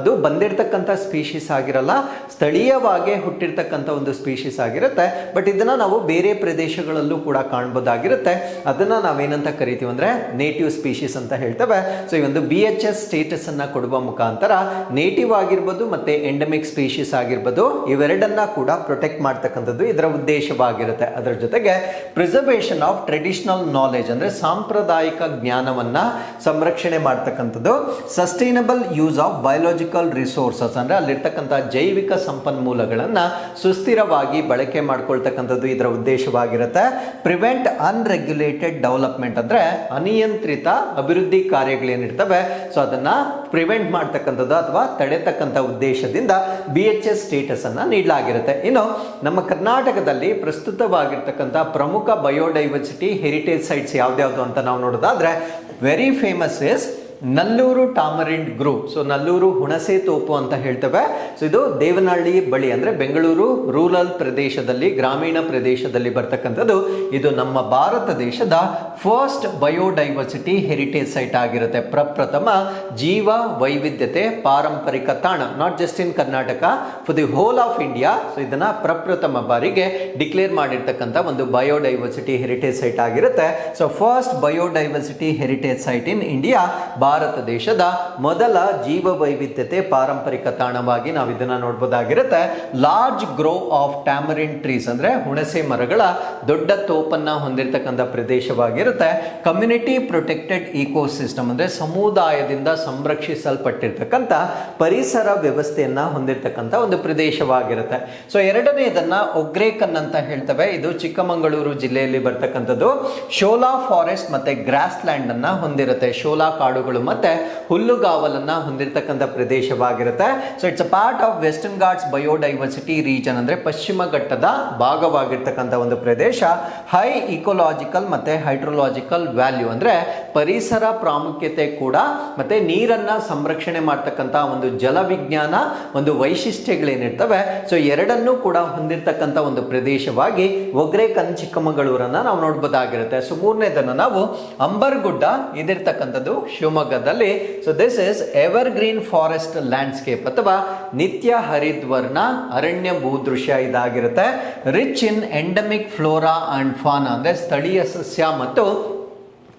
[SPEAKER 1] ಅದು ಬಂದಿರತಕ್ಕಂಥ ಸ್ಪೀಶೀಸ್ ಆಗಿರಲ್ಲ. ಸ್ಥಳೀಯವಾಗಿ ಹುಟ್ಟಿರ್ತಕ್ಕಂಥ ಒಂದು ಸ್ಪೀಶೀಸ್ ಆಗಿರುತ್ತೆ. ಬಟ್ ಇದನ್ನು ನಾವು ಬೇರೆ ಪ್ರದೇಶಗಳಲ್ಲೂ ಕೂಡ ಕಾಣ್ಬೋದಾಗಿರುತ್ತೆ. ಅದನ್ನು ನಾವೇನಂತ ಕರಿತೀವಿ ಅಂದರೆ ನೇಟಿವ್ ಸ್ಪೀಶೀಸ್ ಅಂತ ಹೇಳ್ತೇವೆ. ಸೊ ಈ ಒಂದು ಬಿ ಎಚ್ ಎಸ್ ಸ್ಟೇಟಸನ್ನು ಕೊಡುವ ಮುಖಾಂತರ ನೇಟಿವ್ ಆಗಿರ್ಬೋದು ಮತ್ತೆ ಎಂಡಮಿಕ್ ಸ್ಪೀಷೀಸ್ ಆಗಿರ್ಬೋದು, ಇವೆರಡನ್ನ ಕೂಡ ಪ್ರೊಟೆಕ್ಟ್ ಮಾಡ್ತಕ್ಕಂಥದ್ದು ಇದರ ಉದ್ದೇಶವಾಗಿರುತ್ತೆ. ಅದರ ಜೊತೆಗೆ ಪ್ರಿಸರ್ವೇಷನ್ ಆಫ್ ಟ್ರೆಡಿಷನಲ್ ನಾಲೆಜ್ ಅಂದ್ರೆ ಸಾಂಪ್ರದಾಯಿಕ ಜ್ಞಾನವನ್ನ ಸಂರಕ್ಷಣೆ ಮಾಡ್ತಕ್ಕಂಥದ್ದು. Sustainable use of biological resources ಅಂದ್ರೆ ಅಲ್ಲಿರ್ತಕ್ಕಂಥ ಜೈವಿಕ ಸಂಪನ್ಮೂಲಗಳನ್ನ ಸುಸ್ಥಿರವಾಗಿ ಬಳಕೆ ಮಾಡ್ಕೊಳ್ತಕ್ಕಂಥದ್ದು ಇದರ ಉದ್ದೇಶವಾಗಿರುತ್ತೆ. ಪ್ರಿವೆಂಟ್ ಅನ್ರೆಗ್ಯುಲೇಟೆಡ್ ಡೆವಲಪ್ಮೆಂಟ್ ಅಂದ್ರೆ ಅನಿಯಂತ್ರಿತ ಅಭಿವೃದ್ಧಿ ಕಾರ್ಯಗಳೇನಿರ್ತವೆ, ಸೊ ಅದನ್ನ ಪ್ರಿವೆಂಟ್ ಮಾಡ್ತಕ್ಕಂಥದ್ದು ಅಥವಾ ತಡೆತಕ್ಕಂಥ ಉದ್ದೇಶದಿಂದ ಬಿ ಎಚ್ ಎಸ್ ಸ್ಟೇಟಸ್ ಅನ್ನ ನೀಡಲಾಗಿರುತ್ತೆ. ಇನ್ನು ನಮ್ಮ ಕರ್ನಾಟಕದಲ್ಲಿ ಪ್ರಸ್ತುತವಾಗಿರ್ತಕ್ಕಂಥ ಪ್ರಮುಖ ಬಯೋಡೈವರ್ಸಿಟಿ ಹೆರಿಟೇಜ್ ಸೈಟ್ಸ್ ಯಾವ್ದ್ಯಾವ್ದು ಅಂತ ನಾವು ನೋಡೋದಾದ್ರೆ very famous is Nallur tamarind group. So Nallur ಹುಣಸೆ ತೋಪು ಅಂತ ಹೇಳ್ತೇವೆ. ಸೊ ಇದು ದೇವನಹಳ್ಳಿ ಬಳಿ ಅಂದ್ರೆ ಬೆಂಗಳೂರು ರೂರಲ್ ಪ್ರದೇಶದಲ್ಲಿ, ಗ್ರಾಮೀಣ ಪ್ರದೇಶದಲ್ಲಿ ಬರ್ತಕ್ಕಂಥದ್ದು. ಇದು ನಮ್ಮ ಭಾರತ ದೇಶದ ಫಸ್ಟ್ ಬಯೋಡೈವರ್ಸಿಟಿ ಹೆರಿಟೇಜ್ ಸೈಟ್ ಆಗಿರುತ್ತೆ. ಪ್ರಪ್ರಥಮ ಜೀವ ವೈವಿಧ್ಯತೆ ಪಾರಂಪರಿಕ ತಾಣ. Not just in Karnataka for the whole of India so ಇದನ್ನ ಪ್ರಪ್ರಥಮ ಬಾರಿಗೆ ಡಿಕ್ಲೇರ್ ಮಾಡಿರ್ತಕ್ಕಂಥ ಒಂದು ಬಯೋಡೈವರ್ಸಿಟಿ ಹೆರಿಟೇಜ್ ಸೈಟ್ ಆಗಿರುತ್ತೆ. So first biodiversity heritage site in India Bharat ದೇಶದ ಮೊದಲ ಜೀವ ವೈವಿಧ್ಯತೆ ಪಾರಂಪರಿಕ ತಾಣವಾಗಿ ನಾವು ಇದನ್ನ ನೋಡ್ಬೋದಾಗಿರುತ್ತೆ. Large grove of tamarind trees ಅಂದ್ರೆ ಹುಣಸೆ ಮರಗಳ ದೊಡ್ಡ ತೋಪನ್ನ ಹೊಂದಿರತಕ್ಕಂಥ ಪ್ರದೇಶವಾಗಿರುತ್ತೆ. ಕಮ್ಯುನಿಟಿ ಪ್ರೊಟೆಕ್ಟೆಡ್ ಇಕೋಸಿಸ್ಟಮ್ ಅಂದ್ರೆ ಸಮುದಾಯದಿಂದ ಸಂರಕ್ಷಿಸಲ್ಪಟ್ಟಿರ್ತಕ್ಕಂಥ ಪರಿಸರ ವ್ಯವಸ್ಥೆಯನ್ನ ಹೊಂದಿರತಕ್ಕಂಥ ಒಂದು ಪ್ರದೇಶವಾಗಿರುತ್ತೆ. ಸೊ ಎರಡನೇದನ್ನ ಒಗ್ರೇಕನ್ ಅಂತ ಹೇಳ್ತವೆ. ಇದು ಚಿಕ್ಕಮಗಳೂರು ಜಿಲ್ಲೆಯಲ್ಲಿ ಬರ್ತಕ್ಕಂಥದ್ದು. ಶೋಲಾ ಫಾರೆಸ್ಟ್ ಮತ್ತೆ ಗ್ರಾಸ್ ಅನ್ನ ಹೊಂದಿರುತ್ತೆ. ಶೋಲಾ ಕಾಡುಗಳು ಮತ್ತೆ ಹುಲ್ಲುಗಾವಲನ್ನ ಹೊಂದಿರತಕ್ಕಂಥ ಪ್ರದೇಶವಾಗಿರುತ್ತೆ. So it's a part of Western Ghats biodiversity region ಅಂದ್ರೆ ಪಶ್ಚಿಮ ಘಟ್ಟದ ಭಾಗವಾಗಿರ್ತಕ್ಕಂಥ ಒಂದು ಪ್ರದೇಶ. ಹೈ ಇಕೋಲಾಜಿಕಲ್ ಮತ್ತೆ ಹೈಡ್ರೋಲಾಜಿಕಲ್ ವ್ಯಾಲ್ಯೂ ಅಂದ್ರೆ ಪರಿಸರ ಪ್ರಾಮುಖ್ಯತೆ ಕೂಡ ಮತ್ತೆ ನೀರನ್ನ ಸಂರಕ್ಷಣೆ ಮಾಡ್ತಕ್ಕಂಥ ಒಂದು ಜಲವಿಜ್ಞಾನ ಒಂದು ವೈಶಿಷ್ಟ್ಯಗಳೇನಿರ್ತವೆ. ಸೊ ಎರಡನ್ನೂ ಕೂಡ ಹೊಂದಿರತಕ್ಕಂಥ ಒಂದು ಪ್ರದೇಶವಾಗಿ ಒಗ್ರೇಕನ್ ಚಿಕ್ಕಮಗಳೂರನ್ನ ನಾವು ನೋಡ್ಬೋದಾಗಿರುತ್ತೆ. ಸೊ ಮೂರನೇದನ್ನ ನಾವು ಅಂಬರ್ಗುಡ್ಡ, ಇದಿರ್ತಕ್ಕಂಥದ್ದು ಶಿವಮೊಗ್ಗದಲ್ಲಿ so this is evergreen forest landscape ಅಥವಾ ನಿತ್ಯ ಹರಿದ್ವರ್ಣ ಅರಣ್ಯ ಭೂದೃಶ್ಯ ಇದಾಗಿರುತ್ತೆ. Rich in endemic flora and fauna ಅಂದ್ರೆ ಸ್ಥಳೀಯ ಸಸ್ಯ ಮತ್ತು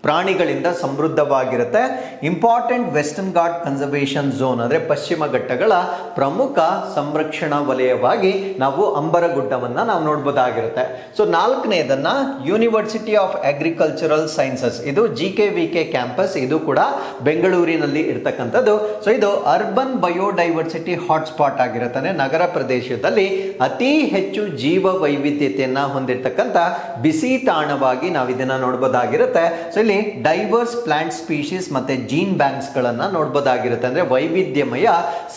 [SPEAKER 1] ಪ್ರಾಣಿಗಳಿಂದ ಸಮೃದ್ಧವಾಗಿರುತ್ತೆ. Important Western Ghat conservation zone ಅಂದರೆ ಪಶ್ಚಿಮ ಘಟ್ಟಗಳ ಪ್ರಮುಖ ಸಂರಕ್ಷಣಾ ವಲಯವಾಗಿ ನಾವು ಅಂಬರಗುಡ್ಡವನ್ನು ನಾವು ನೋಡ್ಬೋದಾಗಿರುತ್ತೆ. ಸೊ ನಾಲ್ಕನೇದನ್ನು ಯೂನಿವರ್ಸಿಟಿ ಆಫ್ ಅಗ್ರಿಕಲ್ಚರಲ್ ಸೈನ್ಸಸ್ ಇದು G K V K campus ಇದು ಕೂಡ ಬೆಂಗಳೂರಿನಲ್ಲಿ ಇರ್ತಕ್ಕಂಥದ್ದು. ಸೊ ಇದು ಅರ್ಬನ್ ಬಯೋಡೈವರ್ಸಿಟಿ ಹಾಟ್ಸ್ಪಾಟ್ ಆಗಿರುತ್ತೆ ನಗರ ಪ್ರದೇಶದಲ್ಲಿ ಅತಿ ಹೆಚ್ಚು ಜೀವ ವೈವಿಧ್ಯತೆಯನ್ನು ಹೊಂದಿರತಕ್ಕಂಥ ಬಿಸಿ ತಾಣವಾಗಿ ನಾವು ಇದನ್ನು ನೋಡ್ಬೋದಾಗಿರುತ್ತೆ. ಸೊ ಇಲ್ಲಿ ಡೈವರ್ಸ್ ಪ್ಲಾಂಟ್ ಸ್ಪೀಶೀಸ್ ಮತ್ತೆ ಜೀನ್ ಬ್ಯಾಂಕ್ಸ್ ಗಳನ್ನ ನೋಡ್ಬೋದಾಗಿರುತ್ತೆ. ಅಂದ್ರೆ ವೈವಿಧ್ಯಮಯ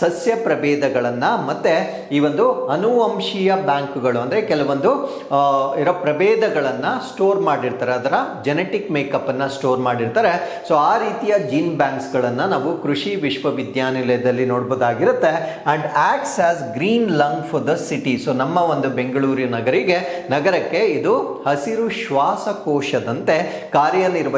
[SPEAKER 1] ಸಸ್ಯ ಪ್ರಭೇದಗಳನ್ನು ಮತ್ತೆ ಈ ಒಂದು ಅನುವಂಶೀಯ ಬ್ಯಾಂಕ್ಗಳು ಅಂದ್ರೆ ಕೆಲವೊಂದು ಇರೋ ಪ್ರಭೇದಗಳನ್ನು ಸ್ಟೋರ್ ಮಾಡಿರ್ತಾರೆ. ಅದರ ಜೆನೆಟಿಕ್ ಮೇಕಪ್ ಅನ್ನ ಸ್ಟೋರ್ ಮಾಡಿರ್ತಾರೆ. ಸೊ ಆ ರೀತಿಯ ಜೀನ್ ಬ್ಯಾಂಕ್ಸ್ ಗಳನ್ನ ನಾವು ಕೃಷಿ ವಿಶ್ವವಿದ್ಯಾನಿಲಯದಲ್ಲಿ ನೋಡ್ಬೋದಾಗಿರುತ್ತೆ. And acts as green lung for the city so ನಮ್ಮ ಒಂದು ಬೆಂಗಳೂರು ನಗರಿಗೆ, ನಗರಕ್ಕೆ ಇದು ಹಸಿರು ಶ್ವಾಸಕೋಶದಂತೆ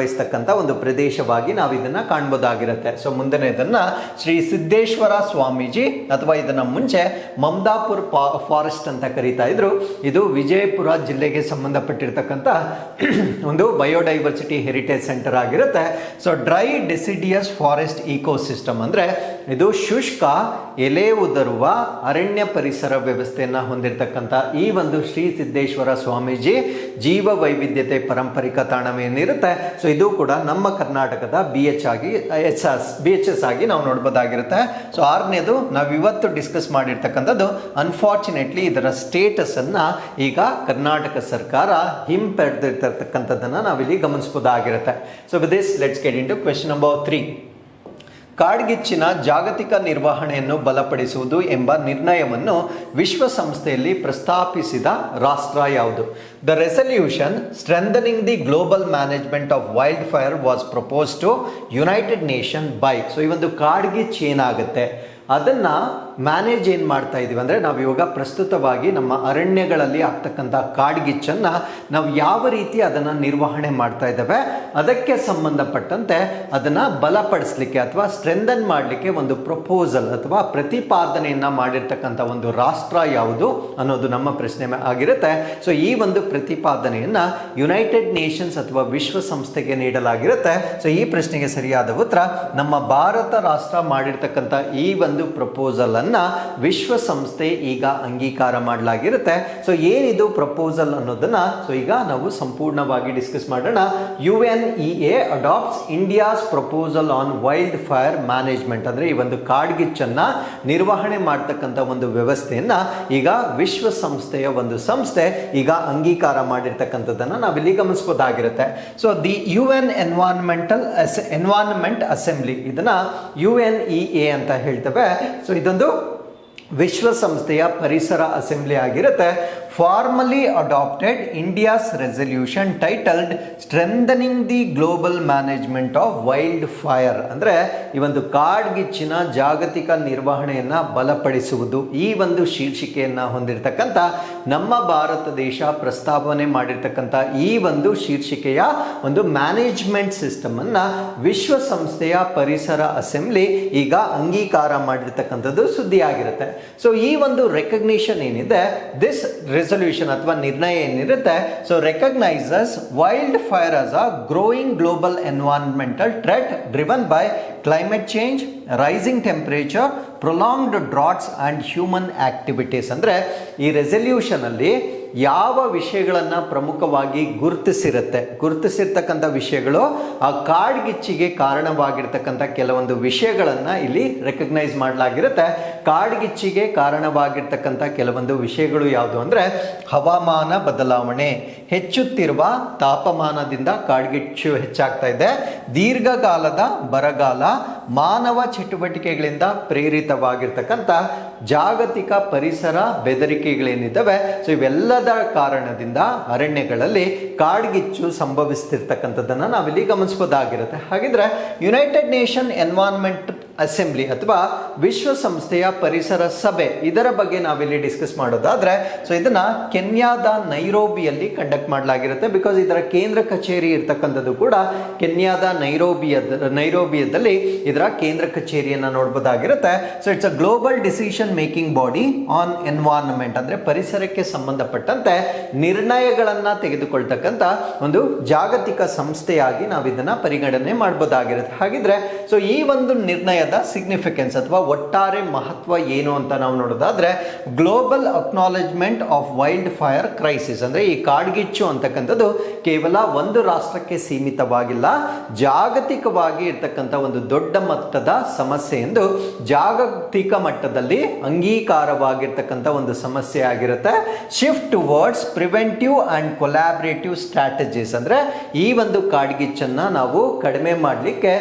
[SPEAKER 1] ಕಾರ್ಯನಿರ್ವಹಿಸ್ತಕ್ಕಂಥ ಒಂದು ಪ್ರದೇಶವಾಗಿ ನಾವು ಇದನ್ನ ಕಾಣ್ಬೋದಾಗಿರುತ್ತೆ. ಸೊ ಮುಂದನೇದನ್ನ ಶ್ರೀ ಸಿದ್ದೇಶ್ವರ ಸ್ವಾಮೀಜಿ ಅಥವಾ ಇದನ್ನ ಮುಂಚೆ ಮಮದಾಪುರ್ ಫಾರೆಸ್ಟ್ ಅಂತ ಕರೀತಾ ಇದ್ರು. ಇದು ವಿಜಯಪುರ ಜಿಲ್ಲೆಗೆ ಸಂಬಂಧಪಟ್ಟಿರ್ತಕ್ಕಂಥ *clears throat* ಒಂದು ಬಯೋಡೈವರ್ಸಿಟಿ ಹೆರಿಟೇಜ್ ಸೆಂಟರ್ ಆಗಿರುತ್ತೆ. So dry deciduous forest ecosystem ಅಂದ್ರೆ ಇದು ಶುಷ್ಕ ಎಲೆ ಉದರುವ ಅರಣ್ಯ ಪರಿಸರ ವ್ಯವಸ್ಥೆಯನ್ನು ಹೊಂದಿರತಕ್ಕಂಥ ಈ ಒಂದು ಶ್ರೀ ಸಿದ್ದೇಶ್ವರ ಸ್ವಾಮೀಜಿ ಜೀವ ವೈವಿಧ್ಯತೆ ಪಾರಂಪರಿಕ ತಾಣವೇನಿರುತ್ತೆ. ಸೊ ಇದು ಕೂಡ ನಮ್ಮ ಕರ್ನಾಟಕದ ಬಿ ಎಚ್ ಆಗಿ H S B H S ಆಗಿ ನಾವು ನೋಡ್ಬೋದಾಗಿರುತ್ತೆ. ಸೊ ಆರನೇದು ನಾವು ಇವತ್ತು ಡಿಸ್ಕಸ್ ಮಾಡಿರ್ತಕ್ಕಂಥದ್ದು ಅನ್ಫಾರ್ಚುನೇಟ್ಲಿ ಇದರ ಸ್ಟೇಟಸನ್ನು ಈಗ ಕರ್ನಾಟಕ ಸರ್ಕಾರ ಹಿಂಪಡೆದಿರ್ತಕ್ಕಂಥದ್ದನ್ನು ನಾವಿಲ್ಲಿ ಗಮನಿಸ್ಬೋದಾಗಿರುತ್ತೆ. So with this let's get into question number three ಕಾಡ್ಗಿಚ್ಚಿನ ಜಾಗತಿಕ ನಿರ್ವಹಣೆಯನ್ನು ಬಲಪಡಿಸುವುದು ಎಂಬ ನಿರ್ಣಯವನ್ನು ವಿಶ್ವಸಂಸ್ಥೆಯಲ್ಲಿ ಪ್ರಸ್ತಾಪಿಸಿದ ರಾಷ್ಟ್ರ ಯಾವುದು? The resolution strengthening the global management of wild fire was propose to United Nation by so ಈ ಒಂದು ಕಾಡ್ಗಿಚ್ಚು ಏನಾಗುತ್ತೆ? ಅದನ್ನ ಮ್ಯಾನೇಜ್ ಏನು ಮಾಡ್ತಾ ಇದ್ದೀವಿ ಅಂದರೆ ನಾವು ಇವಾಗ ಪ್ರಸ್ತುತವಾಗಿ ನಮ್ಮ ಅರಣ್ಯಗಳಲ್ಲಿ ಆಗ್ತಕ್ಕಂಥ ಕಾಡ್ಗಿಚ್ಚನ್ನು ನಾವು ಯಾವ ರೀತಿ ಅದನ್ನು ನಿರ್ವಹಣೆ ಮಾಡ್ತಾ ಇದ್ದೇವೆ, ಅದಕ್ಕೆ ಸಂಬಂಧಪಟ್ಟಂತೆ ಅದನ್ನು ಬಲಪಡಿಸ್ಲಿಕ್ಕೆ ಅಥವಾ ಸ್ಟ್ರೆಂದನ್ ಮಾಡಲಿಕ್ಕೆ ಒಂದು ಪ್ರಪೋಸಲ್ ಅಥವಾ ಪ್ರತಿಪಾದನೆಯನ್ನು ಮಾಡಿರ್ತಕ್ಕಂಥ ಒಂದು ರಾಷ್ಟ್ರ ಯಾವುದು ಅನ್ನೋದು ನಮ್ಮ ಪ್ರಶ್ನೆ ಆಗಿರುತ್ತೆ. ಸೊ ಈ ಒಂದು ಪ್ರತಿಪಾದನೆಯನ್ನು ಯುನೈಟೆಡ್ ನೇಷನ್ಸ್ ಅಥವಾ ವಿಶ್ವಸಂಸ್ಥೆಗೆ ನೀಡಲಾಗಿರುತ್ತೆ. ಸೊ ಈ ಪ್ರಶ್ನೆಗೆ ಸರಿಯಾದ ಉತ್ತರ ನಮ್ಮ ಭಾರತ ರಾಷ್ಟ್ರ ಮಾಡಿರ್ತಕ್ಕಂಥ ಈ ಒಂದು ಪ್ರಪೋಸಲ್ ಅನ್ನ ವಿಶ್ವಸಂಸ್ಥೆ ಈಗ ಅಂಗೀಕಾರ ಮಾಡಲಾಗಿರುತ್ತೆ. ಸೊ ಏನಿದು ಪ್ರಪೋಸಲ್ ಅನ್ನೋದನ್ನ ಸೊ ಈಗ ನಾವು ಸಂಪೂರ್ಣವಾಗಿ ಡಿಸ್ಕಸ್ ಮಾಡೋಣ. U N E A adopts India's proposal on wild fire management ಅಂದ್ರೆ ಈ ಒಂದು ಕಾಡ್ಗಿಚ್ಚನ್ನ ನಿರ್ವಹಣೆ ಮಾಡ್ತಕ್ಕಂಥ ಒಂದು ವ್ಯವಸ್ಥೆಯನ್ನ ಈಗ ವಿಶ್ವಸಂಸ್ಥೆಯ ಒಂದು ಸಂಸ್ಥೆ ಈಗ ಅಂಗೀಕಾರ ಮಾಡಿರ್ತಕ್ಕಂಥದ್ದನ್ನ ನಾವಿಲ್ಲಿ ಗಮನಿಸಬಹುದಾಗಿರುತ್ತೆ so the U N environmental environment assembly ಇದನ್ನ ಯು ಎನ್ ಇ ಎ ಅಂತ ಹೇಳ್ತೇವೆ. ಸೊ ಇದೊಂದು ವಿಶ್ವಸಂಸ್ಥೆಯ ಪರಿಸರ ಅಸೆಂಬ್ಲಿ ಆಗಿರುತ್ತೆ. Formally adopted India's resolution titled strengthening the global management of wild fire ಅಂದರೆ ಈ ಒಂದು ಕಾಡ್ಗಿಚ್ಚಿನ ಜಾಗತಿಕ ನಿರ್ವಹಣೆಯನ್ನು ಬಲಪಡಿಸುವುದು. ಈ ಒಂದು ಶೀರ್ಷಿಕೆಯನ್ನು ಹೊಂದಿರತಕ್ಕಂಥ ನಮ್ಮ ಭಾರತ ದೇಶ ಪ್ರಸ್ತಾವನೆ ಮಾಡಿರ್ತಕ್ಕಂಥ ಈ ಒಂದು ಶೀರ್ಷಿಕೆಯ ಒಂದು ಮ್ಯಾನೇಜ್ಮೆಂಟ್ ಸಿಸ್ಟಮನ್ನು ವಿಶ್ವಸಂಸ್ಥೆಯ ಪರಿಸರ ಅಸೆಂಬ್ಲಿ ಈಗ ಅಂಗೀಕಾರ ಮಾಡಿರ್ತಕ್ಕಂಥದ್ದು ಸುದ್ದಿ ಆಗಿರುತ್ತೆ ಸೊ ಈ ಒಂದು ರೆಕಗ್ನಿಷನ್ ಏನಿದೆ ದಿಸ್ ರೆಸೊಲ್ಯೂಷನ್ ಅಥವಾ ನಿರ್ಣಯ ಏನಿರುತ್ತೆ so recognises wild fire as a growing global environmental threat driven by climate change rising temperature prolonged droughts and human activities ಅಂದರೆ ಈ ರೆಸಲ್ಯೂಷನಲ್ಲಿ ಯಾವ ವಿಷಯಗಳನ್ನು ಪ್ರಮುಖವಾಗಿ ಗುರುತಿಸಿರುತ್ತೆ. ಗುರುತಿಸಿರ್ತಕ್ಕಂಥ ವಿಷಯಗಳು ಆ ಕಾಡ್ಗಿಚ್ಚಿಗೆ ಕಾರಣವಾಗಿರ್ತಕ್ಕಂಥ ಕೆಲವೊಂದು ವಿಷಯಗಳನ್ನು ಇಲ್ಲಿ ರೆಕಗ್ನೈಸ್ ಮಾಡಲಾಗಿರುತ್ತೆ. ಕಾಡ್ಗಿಚ್ಚಿಗೆ ಕಾರಣವಾಗಿರ್ತಕ್ಕಂಥ ಕೆಲವೊಂದು ವಿಷಯಗಳು ಯಾವುದು ಅಂದರೆ ಹವಾಮಾನ ಬದಲಾವಣೆ. ಹೆಚ್ಚುತ್ತಿರುವ ತಾಪಮಾನದಿಂದ ಕಾಡ್ಗಿಚ್ಚು ಹೆಚ್ಚಾಗ್ತಾ ಇದೆ. ದೀರ್ಘಕಾಲದ ಬರಗಾಲ, ಮಾನವ ಚಟುವಟಿಕೆಗಳಿಂದ ಪ್ರೇರಿತವಾಗಿರ್ತಕ್ಕಂಥ ಜಾಗತಿಕ ಪರಿಸರ ಬೆದರಿಕೆಗಳೇನಿದ್ದಾವೆ. ಸೊ ಇವೆಲ್ಲದ ಕಾರಣದಿಂದ ಅರಣ್ಯಗಳಲ್ಲಿ ಕಾಡ್ಗಿಚ್ಚು ಸಂಭವಿಸ್ತಿರ್ತಕ್ಕಂಥದ್ದನ್ನು ನಾವಿಲ್ಲಿ ಗಮನಿಸ್ಬೋದಾಗಿರುತ್ತೆ. ಹಾಗಿದ್ರೆ ಯುನೈಟೆಡ್ ನೇಷನ್ ಎನ್ವೈರ್ನ್ಮೆಂಟ್ ಅಸೆಂಬ್ಲಿ ಅಥವಾ ವಿಶ್ವಸಂಸ್ಥೆಯ ಪರಿಸರ ಸಭೆ, ಇದರ ಬಗ್ಗೆ ನಾವಿಲ್ಲಿ ಡಿಸ್ಕಸ್ ಮಾಡೋದಾದ್ರೆ ಸೊ ಇದನ್ನ ಕೆನ್ಯಾದ ನೈರೋಬಿಯಲ್ಲಿ ಕಂಡಕ್ಟ್ ಮಾಡಲಾಗಿರುತ್ತೆ. ಬಿಕಾಸ್ ಇದರ ಕೇಂದ್ರ ಕಚೇರಿ ಇರ್ತಕ್ಕಂಥದ್ದು ಕೂಡ ಕೆನ್ಯಾದ ನೈರೋಬಿಯದ ನೈರೋಬಿಯದಲ್ಲಿ ಇದರ ಕೇಂದ್ರ ಕಚೇರಿಯನ್ನ ನೋಡ್ಬೋದಾಗಿರುತ್ತೆ. So it's a global decision making body on environment ಅಂದ್ರೆ ಪರಿಸರಕ್ಕೆ ಸಂಬಂಧಪಟ್ಟಂತೆ ನಿರ್ಣಯಗಳನ್ನ ತೆಗೆದುಕೊಳ್ತಕ್ಕಂಥ ಒಂದು ಜಾಗತಿಕ ಸಂಸ್ಥೆಯಾಗಿ ನಾವು ಇದನ್ನ ಪರಿಗಣನೆ ಮಾಡಬಹುದಾಗಿರುತ್ತೆ ಹಾಗಿದ್ರೆ ಸೊ ಈ ಒಂದು ನಿರ್ಣಯದ ಸಿಗ್ನಿಫಿಕೆನ್ಸ್ ಅಥವಾ ಒಟ್ಟಾರೆ ಮಹತ್ವ ಏನು ಅಂತ ನಾವು ನೋಡೋದಾದ್ರೆ global acknowledgement of wild fire crisis ಅಂದ್ರೆ ಈ ಕಾಡ್ಗಿಚ್ಚು ಅಂತಕ್ಕಂಥದ್ದು ಕೇವಲ ಒಂದು ರಾಷ್ಟ್ರಕ್ಕೆ ಸೀಮಿತವಾಗಿಲ್ಲ, ಜಾಗತಿಕವಾಗಿ ಇರ್ತಕ್ಕಂಥ ಒಂದು ದೊಡ್ಡ ಮಟ್ಟದ ಸಮಸ್ಯೆ ಎಂದು ಜಾಗತಿಕ ಮಟ್ಟದಲ್ಲಿ ಅಂಗೀಕಾರವಾಗಿರ್ತಕ್ಕಂಥ ಒಂದು ಸಮಸ್ಯೆ ಆಗಿರುತ್ತೆ. Shift towards preventive and collaborative strategies ಅಂದ್ರೆ ಈ ಒಂದು ಕಾಡ್ಗಿಚ್ಚನ್ನ ನಾವು ಕಡಿಮೆ ಮಾಡಲಿಕ್ಕೆ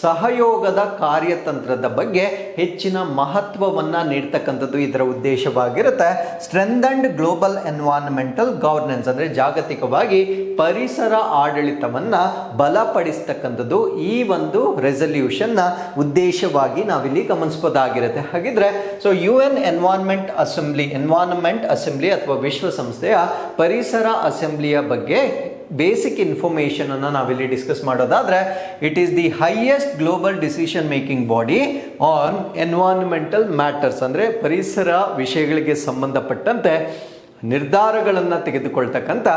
[SPEAKER 1] ಸಹಯೋಗದ ಕಾರ್ಯತಂತ್ರದ ಬಗ್ಗೆ ಹೆಚ್ಚಿನ ಮಹತ್ವವನ್ನು ನೀಡ್ತಕ್ಕಂಥದ್ದು ಇದರ ಉದ್ದೇಶವಾಗಿರುತ್ತೆ. ಸ್ಟ್ರೆಂಥನ್ಡ್ ಗ್ಲೋಬಲ್ ಎನ್ವಾನ್ಮೆಂಟಲ್ ಗವರ್ನೆನ್ಸ್ ಅಂದರೆ ಜಾಗತಿಕವಾಗಿ ಪರಿಸರ ಆಡಳಿತವನ್ನು ಬಲಪಡಿಸ್ತಕ್ಕಂಥದ್ದು ಈ ಒಂದು ರೆಸಲ್ಯೂಷನ್ನ ಉದ್ದೇಶವಾಗಿ ನಾವಿಲ್ಲಿ ಗಮನಿಸ್ಬೋದಾಗಿರುತ್ತೆ. ಹಾಗಿದ್ರೆ so U N environment assembly environment assembly ಅಥವಾ ವಿಶ್ವಸಂಸ್ಥೆಯ ಪರಿಸರ ಅಸೆಂಬ್ಲಿಯ ಬಗ್ಗೆ ಬೇಸಿಕ್ ಇನ್ಫಾರ್ಮೇಷನನ್ನು ನಾವಿಲ್ಲಿ ಡಿಸ್ಕಸ್ ಮಾಡೋದಾದ್ರೆ it is the highest global decision making body on environmental matters ಅಂದರೆ ಪರಿಸರ ವಿಷಯಗಳಿಗೆ ಸಂಬಂಧಪಟ್ಟಂತೆ ನಿರ್ಧಾರಗಳನ್ನು ತೆಗೆದುಕೊಳ್ತಕ್ಕಂಥ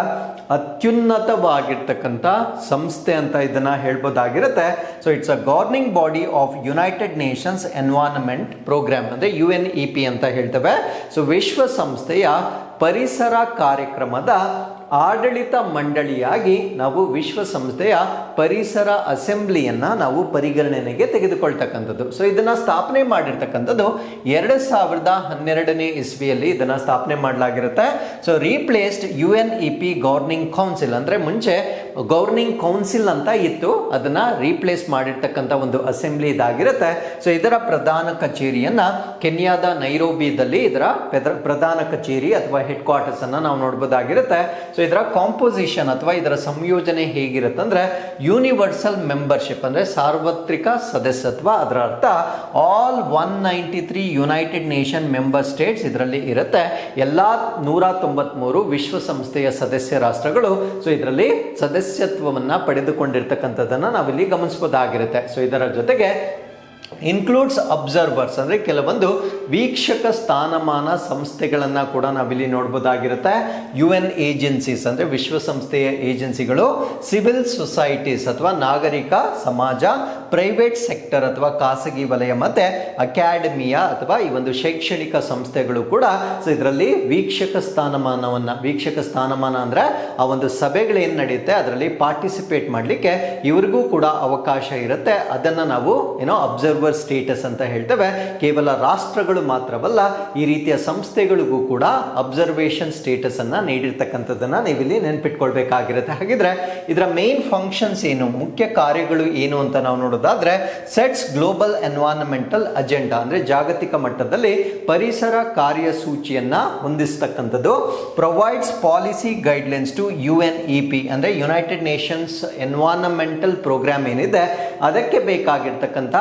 [SPEAKER 1] ಅತ್ಯುನ್ನತವಾಗಿರ್ತಕ್ಕಂಥ ಸಂಸ್ಥೆ ಅಂತ ಇದನ್ನ ಹೇಳ್ಬೋದಾಗಿರುತ್ತೆ. So it's a governing body of United Nations Environment Programme ಅಂದರೆ ಯು ಎನ್ ಇ ಪಿ ಅಂತ ಹೇಳ್ತೇವೆ. ಸೊ ವಿಶ್ವಸಂಸ್ಥೆಯ ಪರಿಸರ ಕಾರ್ಯಕ್ರಮದ ಆಡಳಿತ ಮಂಡಳಿಯಾಗಿ ನಾವು ವಿಶ್ವಸಂಸ್ಥೆಯ ಪರಿಸರ ಅಸೆಂಬ್ಲಿಯನ್ನ ನಾವು ಪರಿಗಣನೆಗೆ ತೆಗೆದುಕೊಳ್ತಕ್ಕಂಥದ್ದು. ಸೊ ಇದನ್ನು ಸ್ಥಾಪನೆ ಮಾಡಿರ್ತಕ್ಕಂಥದ್ದು ಎರಡು ಸಾವಿರದ ಹನ್ನೆರಡನೇ ಇಸ್ವಿಯಲ್ಲಿ ಇದನ್ನ ಸ್ಥಾಪನೆ ಮಾಡಲಾಗಿರುತ್ತೆ. So replaced U N E P governing council ಅಂದ್ರೆ ಮುಂಚೆ ಗವರ್ನಿಂಗ್ ಕೌನ್ಸಿಲ್ ಅಂತ ಇತ್ತು. ಅದನ್ನ ರೀಪ್ಲೇಸ್ ಮಾಡಿರ್ತಕ್ಕಂಥ ಒಂದು ಅಸೆಂಬ್ಲಿ ಇದಾಗಿರುತ್ತೆ. ಸೊ ಇದರ ಪ್ರಧಾನ ಕಚೇರಿಯನ್ನ ಕೆನ್ಯಾದ ನೈರೋಬಿದಲ್ಲಿ ಇದರ ಪ್ರಧಾನ ಕಚೇರಿ ಅಥವಾ ಹೆಡ್ ಕ್ವಾರ್ಟರ್ಸ್ ಅನ್ನ ನಾವು ನೋಡ್ಬೋದಾಗಿರುತ್ತೆ. ಸೊ ಇದರ ಕಾಂಪೋಸಿಷನ್ ಅಥವಾ ಇದರ ಸಂಯೋಜನೆ ಹೇಗಿರುತ್ತೆ ಅಂದ್ರೆ ಯೂನಿವರ್ಸಲ್ ಮೆಂಬರ್ಶಿಪ್ ಅಂದ್ರೆ ಸಾರ್ವತ್ರಿಕ ಸದಸ್ಯತ್ವ. ಅದರ ಅರ್ಥ all one ninety three United Nation member states ಇದರಲ್ಲಿ ಇರುತ್ತೆ. ಎಲ್ಲಾ ನೂರ ತೊಂಬತ್ಮೂರು ವಿಶ್ವಸಂಸ್ಥೆಯ ಸದಸ್ಯ ರಾಷ್ಟ್ರಗಳು. ಸೊ ಇದರಲ್ಲಿ ಸದಸ್ಯತ್ವವನ್ನ ಪಡೆದುಕೊಂಡಿರ್ತಕ್ಕಂಥದ್ದನ್ನು ನಾವಿಲ್ಲಿ ಗಮನಿಸ್ಬೋದಾಗಿರುತ್ತೆ. ಸೊ ಇದರ ಜೊತೆಗೆ ಇನ್ಕ್ಲೂಡ್ಸ್ ಅಬ್ಸರ್ವರ್ಸ್ ಅಂದರೆ ಕೆಲವೊಂದು ವೀಕ್ಷಕ ಸ್ಥಾನಮಾನ ಸಂಸ್ಥೆಗಳನ್ನು ಕೂಡ ನಾವಿಲ್ಲಿ ನೋಡ್ಬೋದಾಗಿರುತ್ತೆ. ಯು ಎನ್ ಏಜೆನ್ಸೀಸ್ ಅಂದರೆ ವಿಶ್ವಸಂಸ್ಥೆಯ ಏಜೆನ್ಸಿಗಳು ಸಿವಿಲ್ ಸೊಸೈಟೀಸ್ ಅಥವಾ ನಾಗರಿಕ ಸಮಾಜ ಪ್ರೈವೇಟ್ ಸೆಕ್ಟರ್ ಅಥವಾ ಖಾಸಗಿ ವಲಯ ಮತ್ತು ಅಕಾಡೆಮಿಯ ಅಥವಾ ಈ ಒಂದು ಶೈಕ್ಷಣಿಕ ಸಂಸ್ಥೆಗಳು ಕೂಡ ಸೊ ಇದರಲ್ಲಿ ವೀಕ್ಷಕ ಸ್ಥಾನಮಾನವನ್ನು, ವೀಕ್ಷಕ ಸ್ಥಾನಮಾನ ಅಂದರೆ ಆ ಒಂದು ಸಭೆಗಳೇನು ನಡೆಯುತ್ತೆ, ಅದರಲ್ಲಿ ಪಾರ್ಟಿಸಿಪೇಟ್ ಮಾಡಲಿಕ್ಕೆ ಇವ್ರಿಗೂ ಕೂಡ ಅವಕಾಶ ಇರುತ್ತೆ. ಅದನ್ನು ನಾವು ಏನೋ ಅಬ್ಸರ್ವರ್ ಸ್ಟೇಟಸ್ ಅಂತ ಹೇಳ್ತೇವೆ. ಕೇವಲ ರಾಷ್ಟ್ರಗಳು ಮಾತ್ರವಲ್ಲ, ಈ ರೀತಿಯ ಸಂಸ್ಥೆಗಳಿಗೂ ಕೂಡ ಅಬ್ಸರ್ವೇಷನ್ ಸ್ಟೇಟಸ್ ಅನ್ನ ನೀಡಿರ್ತಕ್ಕಂಥದ್ದನ್ನ ನೀವಿಲ್ಲಿ ನೆನ್ಪಿಟ್ಕೊಳ್ಬೇಕಾಗಿರುತ್ತೆ. ಹಾಗಿದ್ರೆ ಇದರ ಮೇನ್ ಫಂಕ್ಷನ್ಸ್ ಏನು, ಮುಖ್ಯ ಕಾರ್ಯಗಳು ಏನು ಅಂತ ನಾವು ನೋಡೋದಾದ್ರೆ ಸೆಟ್ಸ್ ಗ್ಲೋಬಲ್ ಎನ್ವೈರನ್ಮೆಂಟಲ್ ಅಜೆಂಡಾ ಅಂದ್ರೆ ಜಾಗತಿಕ ಮಟ್ಟದಲ್ಲಿ ಪರಿಸರ ಕಾರ್ಯಸೂಚಿಯನ್ನ ಹೊಂದಿಸ್ತಕ್ಕಂಥದ್ದು. Provides policy guidelines to U N E P ಅಂದ್ರೆ ಯುನೈಟೆಡ್ ನೇಷನ್ಸ್ ಎನ್ವೈರನ್ಮೆಂಟಲ್ ಪ್ರೋಗ್ರಾಮ್ ಏನಿದೆ, ಅದಕ್ಕೆ ಬೇಕಾಗಿರ್ತಕ್ಕಂಥ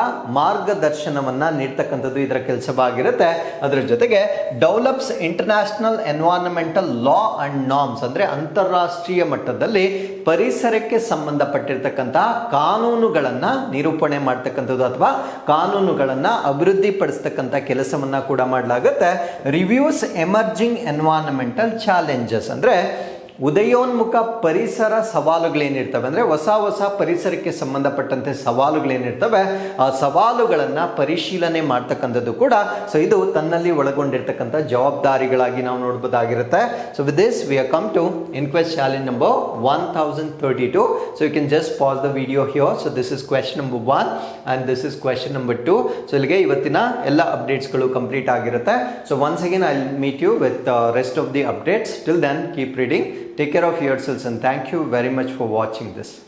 [SPEAKER 1] ಮಾರ್ಗದರ್ಶನವನ್ನ ನೀಡ್ತಕ್ಕಂಥದ್ದು ಇದರ ಕೆಲಸವಾಗಿರುತ್ತೆ ಅದರ ಜೊತೆಗೆ develops international environmental law and norms ಅಂದ್ರೆ ಅಂತಾರಾಷ್ಟ್ರೀಯ ಮಟ್ಟದಲ್ಲಿ ಪರಿಸರಕ್ಕೆ ಸಂಬಂಧಪಟ್ಟಿರ್ತಕ್ಕಂತಹ ಕಾನೂನುಗಳನ್ನು ನಿರೂಪಣೆ ಮಾಡ್ತಕ್ಕಂಥದ್ದು ಅಥವಾ ಕಾನೂನುಗಳನ್ನು ಅಭಿವೃದ್ಧಿಪಡಿಸ್ತಕ್ಕಂಥ ಕೆಲಸವನ್ನು ಕೂಡ ಮಾಡಲಾಗುತ್ತೆ. ರಿವ್ಯೂಸ್ ಎಮರ್ಜಿಂಗ್ ಎನ್ವೈರನ್ಮೆಂಟಲ್ ಚಾಲೆಂಜಸ್ ಅಂದ್ರೆ ಉದಯೋನ್ಮುಖ ಪರಿಸರ ಸವಾಲುಗಳೇನಿರ್ತವೆ ಅಂದರೆ ಹೊಸ ಹೊಸ ಪರಿಸರಕ್ಕೆ ಸಂಬಂಧಪಟ್ಟಂತೆ ಸವಾಲುಗಳೇನಿರ್ತವೆ, ಆ ಸವಾಲುಗಳನ್ನು ಪರಿಶೀಲನೆ ಮಾಡ್ತಕ್ಕಂಥದ್ದು ಕೂಡ ಸೊ ಇದು ತನ್ನಲ್ಲಿ ಒಳಗೊಂಡಿರ್ತಕ್ಕಂಥ ಜವಾಬ್ದಾರಿಗಳಾಗಿ ನಾವು ನೋಡ್ಬೋದಾಗಿರುತ್ತೆ. So with this we are come to inquest challenge number one thousand thirty two so you can just pause the video here so this is question number one and this is question number two so ಇಲ್ಲಿಗೆ ಇವತ್ತಿನ ಎಲ್ಲ ಅಪ್ಡೇಟ್ಸ್ಗಳು complete ಆಗಿರುತ್ತೆ. So once again I meet you with rest of the updates till then keep reading Take care of yourselves and thank you very much for watching this.